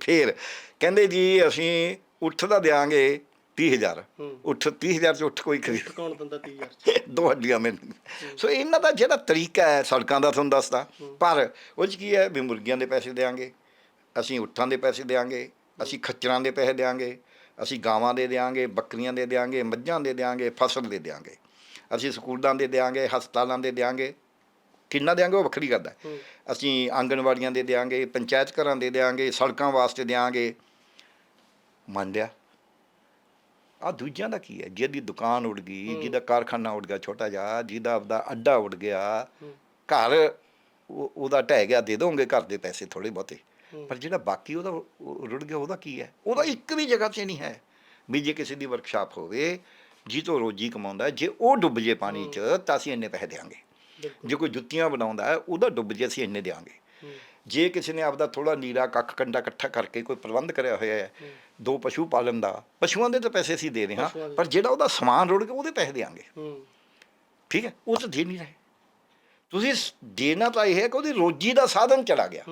A: ਫੇਰ ਕਹਿੰਦੇ ਜੀ ਅਸੀਂ ਉੱਠ ਦਾ ਦੇਾਂਗੇ 30000
B: ਹੂੰ।
A: ਉੱਠ 30000 ਚ ਉੱਠ ਕੋਈ ਖਰੀਦ।
B: ਕੌਣ ਦਿੰਦਾ 30000
A: ਦੋ ਹੱਡੀਆਂ ਮੈਨੂੰ। ਸੋ ਇਹਨਾਂ ਦਾ ਜਿਹੜਾ ਤਰੀਕਾ ਹੈ ਸੜਕਾਂ ਦਾ ਤੁਹਾਨੂੰ ਦੱਸਦਾ। ਪਰ ਉਹ 'ਚ ਕੀ ਹੈ ਵੀ ਮੁਰਗੀਆਂ ਦੇ ਪੈਸੇ ਦੇਾਂਗੇ ਅਸੀਂ ਉੱਠਾਂ ਦੇ ਪੈਸੇ ਦੇਾਂਗੇ ਅਸੀਂ ਖੱਚਰਾਂ ਦੇ ਪੈਸੇ ਦੇਾਂਗੇ ਅਸੀਂ ਗਾਵਾਂ ਦੇ ਦੇਾਂਗੇ ਬੱਕਰੀਆਂ ਦੇ ਦੇਾਂਗੇ ਮੱਝਾਂ ਦੇ ਦੇਾਂਗੇ ਫਸਲ ਦੇ ਦੇਾਂਗੇ ਅਸੀਂ ਸਕੂਲਾਂ ਦੇ ਦੇਾਂਗੇ ਹਸਪਤਾਲਾਂ ਦੇ ਦੇਾਂਗੇ ਕਿੰਨਾ ਦੇਾਂਗੇ ਉਹ ਵੱਖਰੀ ਹੈ। ਅਸੀਂ ਆਂਗਣਵਾੜੀਆਂ ਦੇ ਦੇਾਂਗੇ ਪੰਚਾਇਤ ਘਰਾਂ ਦੇ ਦੇਾਂਗੇ ਸੜਕਾਂ ਵਾਸਤੇ ਦੇਾਂਗੇ ਮੰਨ ਲਿਆ। ਆ ਦੂਜਿਆਂ ਦਾ ਕੀ ਹੈ? ਜਿਹਦੀ ਦੁਕਾਨ ਉੱਡ ਗਈ ਜਿਹਦਾ ਕਾਰਖਾਨਾ ਉੱਡ ਗਿਆ ਛੋਟਾ ਜਿਹਾ ਜਿਹਦਾ ਆਪਦਾ ਅੱਡਾ ਉੱਡ ਗਿਆ ਘਰ ਉਹ- ਉਹਦਾ ਢਹਿ ਗਿਆ ਦੇ ਦੋਗੇ ਘਰ ਦੇ ਪੈਸੇ ਥੋੜੇ ਬਹੁਤੇ। ਪਰ ਜਿਹੜਾ ਬਾਕੀ ਉਹਦਾ ਉਹ ਰੁੜ ਗਿਆ ਉਹਦਾ ਕੀ ਹੈ? ਉਹਦਾ ਇੱਕ ਵੀ ਜਗ੍ਹਾ 'ਤੇ ਨਹੀਂ ਹੈ। ਵੀ ਜੇ ਕਿਸੇ ਦੀ ਵਰਕਸ਼ਾਪ ਹੋਵੇ ਜੀ ਤੋਂ ਰੋਜੀ ਕਮਾਉਂਦਾ ਜੇ ਉਹ ਡੁੱਬ ਜੇ ਪਾਣੀ 'ਚ ਤਾਂ ਅਸੀਂ ਇੰਨੇ ਪੈਸੇ ਦੇਵਾਂਗੇ ਜੇ ਕੋਈ ਜੁੱਤੀਆਂ ਬਣਾਉਂਦਾ ਹੈ ਉਹਦਾ ਡੁੱਬ ਜੇ ਅਸੀਂ ਇੰਨੇ ਦੇਵਾਂਗੇ ਜੇ ਕਿਸੇ ਨੇ ਆਪਦਾ ਥੋੜਾ ਨੀਰਾ ਕੱਖ ਕੰਡਾ ਇਕੱਠਾ ਕਰਕੇ ਕੋਈ ਪ੍ਰਬੰਧ ਕਰਿਆ ਹੋਇਆ ਹੈ ਦੋ ਪਸ਼ੂ ਪਾਲਣ ਦਾ ਪਸ਼ੂਆਂ ਦੇ ਤਾਂ ਪੈਸੇ ਅਸੀਂ ਦੇ ਰਹੇ ਹਾਂ। ਪਰ ਜਿਹੜਾ ਉਹਦਾ ਸਮਾਨ ਰੁੜ ਗਿਆ ਉਹਦੇ ਪੈਸੇ ਦੇਵਾਂਗੇ
B: ਹੂੰ।
A: ਠੀਕ ਹੈ? ਉਹ ਤਾਂ ਦੇ ਨਹੀਂ ਰਹੇ। ਤੁਸੀਂ ਦੇਣਾ ਤਾਂ ਇਹ ਹੈ ਕਿ ਉਹਦੀ ਰੋਜੀ ਦਾ ਸਾਧਨ ਚਲਾ ਗਿਆ।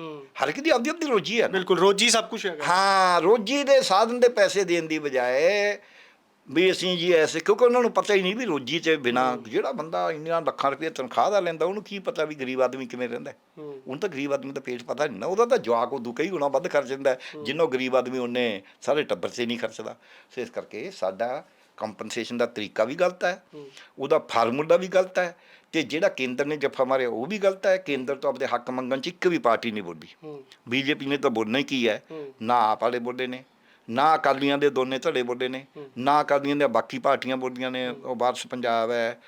A: ਹਰ ਇੱਕ ਦੀ ਆਪਦੀ ਆਪਦੀ ਰੋਜੀ ਹੈ।
B: ਬਿਲਕੁਲ ਰੋਜੀ ਸਭ ਕੁਝ ਹੈਗਾ।
A: ਹਾਂ ਰੋਜੀ ਦੇ ਸਾਧਨ ਦੇ ਪੈਸੇ ਦੇਣ ਦੀ ਬਜਾਏ ਵੀ ਅਸੀਂ ਜੀ ਐਸੇ ਕਿਉਂਕਿ ਉਹਨਾਂ ਨੂੰ ਪਤਾ ਹੀ ਨਹੀਂ ਵੀ ਰੋਜੀ ਤੇ ਬਿਨਾ ਜਿਹੜਾ ਬੰਦਾ ਇੰਨੀਆਂ ਲੱਖਾਂ ਰੁਪਏ ਤਨਖਾਹ ਦਾ ਲੈਂਦਾ ਉਹਨੂੰ ਕੀ ਪਤਾ ਵੀ ਗਰੀਬ ਆਦਮੀ ਕਿਵੇਂ ਰਹਿੰਦਾ ਉਹਨੂੰ ਤਾਂ ਗਰੀਬ ਆਦਮੀ ਦਾ ਪੇਟ ਪਤਾ ਨਹੀਂ ਨਾ ਉਹਦਾ ਤਾਂ ਜਵਾਕ ਉਦੋਂ ਕਈ ਗੁਣਾ ਵੱਧ ਖਰਚ ਜਾਂਦਾ ਹੈ, ਜਿੰਨੋਂ ਗਰੀਬ ਆਦਮੀ ਉਹਨੇ ਸਾਰੇ ਟੱਬਰ 'ਤੇ ਨਹੀਂ ਖਰਚਦਾ। ਸੋ ਇਸ ਕਰਕੇ ਸਾਡਾ ਕੰਪਨਸੇਸ਼ਨ ਦਾ ਤਰੀਕਾ ਵੀ ਗਲਤ ਹੈ। ਉਹਦਾ ਫਾਰਮੂਲਾ ਵੀ ਗਲਤ ਹੈ। ਤੇ ਜਿਹੜਾ ਕੇਂਦਰ ਨੇ ਜੱਫਾ ਮਾਰਿਆ ਉਹ ਵੀ ਗਲਤ ਹੈ ਕੇਂਦਰ ਤੋਂ ਆਪਦੇ ਹੱਕ ਮੰਗਣ 'ਚ ਇੱਕ ਵੀ ਪਾਰਟੀ ਨਹੀਂ ਬੋਲੀ। ਬੀਜੇਪੀ ਨੇ ਤਾਂ ਬੋਲਣਾ ਹੀ ਕੀ ਹੈ। ਨਾ ਆਪ ਵਾਲੇ ਬੋਲੇ ਨੇ ਨਾ ਅਕਾਲੀਆਂ ਦੇ ਦੋਨੇ ਧੜੇ ਬੋਲੇ ਨੇ ਨਾ ਅਕਾਲੀਆਂ ਦੇ ਬਾਕੀ ਪਾਰਟੀਆਂ ਬੋਲੀਆਂ ਨੇ ਉਹ ਵਾਰਸ ਪੰਜਾਬ ਹੈ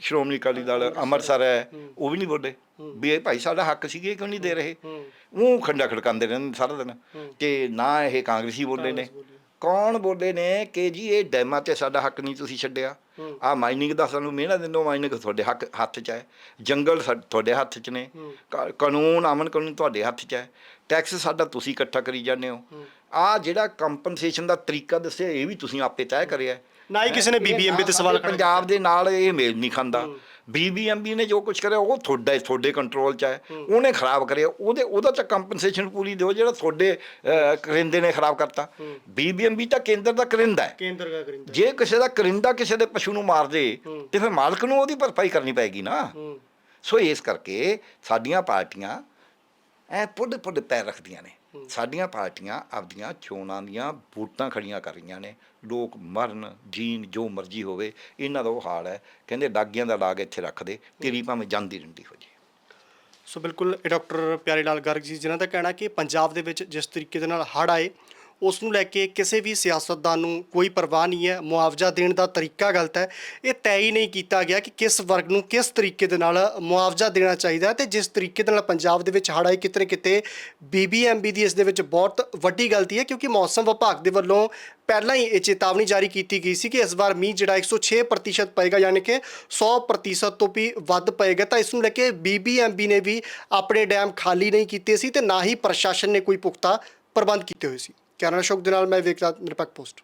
A: ਸ਼੍ਰੋਮਣੀ ਅਕਾਲੀ ਦਲ ਅੰਮ੍ਰਿਤਸਰ ਹੈ ਉਹ ਵੀ ਨਹੀਂ ਬੋਲੇ। ਵੀ ਇਹ ਭਾਈ ਸਾਡਾ ਹੱਕ ਸੀਗੇ ਕਿਉਂ ਨਹੀਂ ਦੇ ਰਹੇ? ਉਹ ਖੰਡਾ ਖੜਕਾਉਂਦੇ ਰਹਿੰਦੇ ਸਾਰਾ ਦਿਨ ਤੇ ਨਾ ਇਹ ਕਾਂਗਰਸੀ ਬੋਲੇ ਨੇ। ਕੌਣ ਬੋਲੇ ਨੇ ਕਿ ਜੀ ਇਹ ਡੈਮਾਂ ਤੇ ਸਾਡਾ ਹੱਕ ਨਹੀਂ ਤੁਸੀਂ ਛੱਡਿਆ? ਆ ਮਾਈਨਿੰਗ ਦਾ ਸਾਨੂੰ ਮਿਹਨਤ ਦਿੰਦੋ ਮਾਈਨਿੰਗ ਤੁਹਾਡੇ ਹੱਕ ਹੱਥ 'ਚ ਹੈ। ਜੰਗਲ ਤੁਹਾਡੇ ਹੱਥ 'ਚ ਨੇ। ਕਾਨੂੰਨ ਅਮਨ ਕਾਨੂੰਨ ਤੁਹਾਡੇ ਹੱਥ 'ਚ ਹੈ। ਟੈਕਸ ਸਾਡਾ ਤੁਸੀਂ ਇਕੱਠਾ ਕਰੀ ਜਾਂਦੇ ਹੋ। ਆ ਜਿਹੜਾ ਕੰਪਨਸੇਸ਼ਨ ਦਾ ਤਰੀਕਾ ਦੱਸਿਆ ਇਹ ਵੀ ਤੁਸੀਂ ਆਪੇ ਤੈਅ ਕਰਿਆ।
B: ਨਾ ਹੀ ਕਿਸੇ ਨੇ ਬੀਬੀਐਮਬੀ ਤੇ ਸਵਾਲ
A: ਸਾਡੇ ਪੰਜਾਬ ਦੇ ਨਾਲ ਇਹ ਮੇਲ ਨਹੀਂ ਖਾਂਦਾ। ਬੀਬੀਐਮਬੀ ਨੇ ਜੋ ਕੁਝ ਕਰਿਆ ਉਹ ਤੁਹਾਡਾ ਤੁਹਾਡੇ ਕੰਟਰੋਲ 'ਚ ਹੈ। ਉਹਨੇ ਖਰਾਬ ਕਰਿਆ। ਉਹਦੇ ਉਹਦਾ ਤਾਂ ਕੰਪਨਸੇਸ਼ਨ ਪੂਰੀ ਦਿਓ ਜਿਹੜਾ ਤੁਹਾਡੇ ਕਰਿੰਦੇ ਨੇ ਖਰਾਬ ਕਰਤਾ। ਬੀਬੀਐਮਬੀ ਤਾਂ ਕੇਂਦਰ ਦਾ ਕਰਿੰਦਾ ਹੈ।
B: ਕੇਂਦਰ ਦਾ ਕਰਿੰਦਾ
A: ਜੇ ਕਿਸੇ ਦਾ ਕਰਿੰਦਾ ਕਿਸੇ ਦੇ ਪਸ਼ੂ ਨੂੰ ਮਾਰ ਦੇ। ਤੇ ਫਿਰ ਮਾਲਕ ਨੂੰ ਉਹਦੀ ਭਰਪਾਈ ਕਰਨੀ ਪੈਗੀ ਨਾ। ਸੋ ਇਸ ਕਰਕੇ ਸਾਡੀਆਂ ਪਾਰਟੀਆਂ ਐ ਪੁੱਡ ਪੁੱਡ ਪੈਰ ਰੱਖਦੀਆਂ ਨੇ। ਸਾਡੀਆਂ ਪਾਰਟੀਆਂ ਆਪਦੀਆਂ ਚੋਣਾਂ ਦੀਆਂ ਵੋਟਾਂ ਖੜੀਆਂ ਕਰ ਰਹੀਆਂ ਨੇ। ਲੋਕ ਮਰਨ ਜੀਣ ਜੋ ਮਰਜ਼ੀ ਹੋਵੇ ਇਹਨਾਂ ਦਾ ਉਹ ਹਾਲ ਹੈ। ਕਹਿੰਦੇ ਡਾਗੀਆਂ ਦਾ ਲਾਗ ਇੱਥੇ ਰੱਖ ਦੇ ਤੇਰੀ ਭਾਵੇਂ ਜਾਂਦੀ ਰੰਡੀ ਹੋ ਜੇ।
B: ਸੋ ਬਿਲਕੁਲ ਇਹ ਡਾਕਟਰ ਪਿਆਰੇ ਲਾਲ ਗਰਗ ਜੀ ਜਿਨ੍ਹਾਂ ਦਾ ਕਹਿਣਾ ਕਿ ਪੰਜਾਬ ਦੇ ਵਿੱਚ ਜਿਸ ਤਰੀਕੇ ਦੇ ਨਾਲ ਹੜ੍ਹ ਆਏ ਉਸ ਨੂੰ ਲੈ ਕੇ ਕਿਸੇ ਵੀ ਸਿਆਸਤਦਾਨ ਨੂੰ ਕੋਈ ਪਰਵਾਹ ਨਹੀਂ ਹੈ, ਮੁਆਵਜ਼ਾ ਦੇਣ ਦਾ ਤਰੀਕਾ ਗਲਤ ਹੈ। ਇਹ ਤੈਅ ਹੀ ਨਹੀਂ ਕੀਤਾ ਗਿਆ ਕਿ ਕਿਸ ਵਰਗ ਨੂੰ ਕਿਸ ਤਰੀਕੇ ਦੇ ਨਾਲ ਮੁਆਵਜ਼ਾ ਦੇਣਾ ਚਾਹੀਦਾ ਹੈ ਤੇ ਜਿਸ ਤਰੀਕੇ ਦੇ ਨਾਲ ਪੰਜਾਬ ਦੇ ਵਿੱਚ ਹੜ੍ਹ ਆਏ ਕਿਤੇ ਨਾ ਕਿਤੇ ਬੀਬੀਐਮਬੀ ਦੀ ਇਸ ਦੇ ਵਿੱਚ ਬਹੁਤ ਵੱਡੀ ਗਲਤੀ ਹੈ, ਕਿਉਂਕਿ ਮੌਸਮ ਵਿਭਾਗ ਦੇ ਵੱਲੋਂ ਪਹਿਲਾਂ ਹੀ ਇਹ ਚੇਤਾਵਨੀ ਜਾਰੀ ਕੀਤੀ ਗਈ ਸੀ ਕਿ ਇਸ ਵਾਰ ਮੀਂਹ ਜਿਹੜਾ 106% ਪਏਗਾ, ਯਾਨੀ ਕਿ 100% ਤੋਂ ਵੀ ਵੱਧ ਪਏਗਾ। ਤਾਂ ਇਸ ਨੂੰ ਲੈ ਕੇ ਬੀਬੀਐਮਬੀ ਨੇ ਵੀ ਆਪਣੇ ਡੈਮ ਖਾਲੀ ਨਹੀਂ ਕੀਤੇ ਸੀ ਤੇ ਨਾ ਹੀ ਪ੍ਰਸ਼ਾਸਨ ਨੇ ਕੋਈ ਪੁਖਤਾ ਪ੍ਰਬੰਧ ਕੀਤੇ ਹੋਏ ਸੀ। ਕੈਨਰਾ ਸ਼ੋਕ ਦੇ ਨਾਲ ਮੈਂ ਵਿਵੇਕ ਨਿਰਪੱਖ ਪੋਸਟ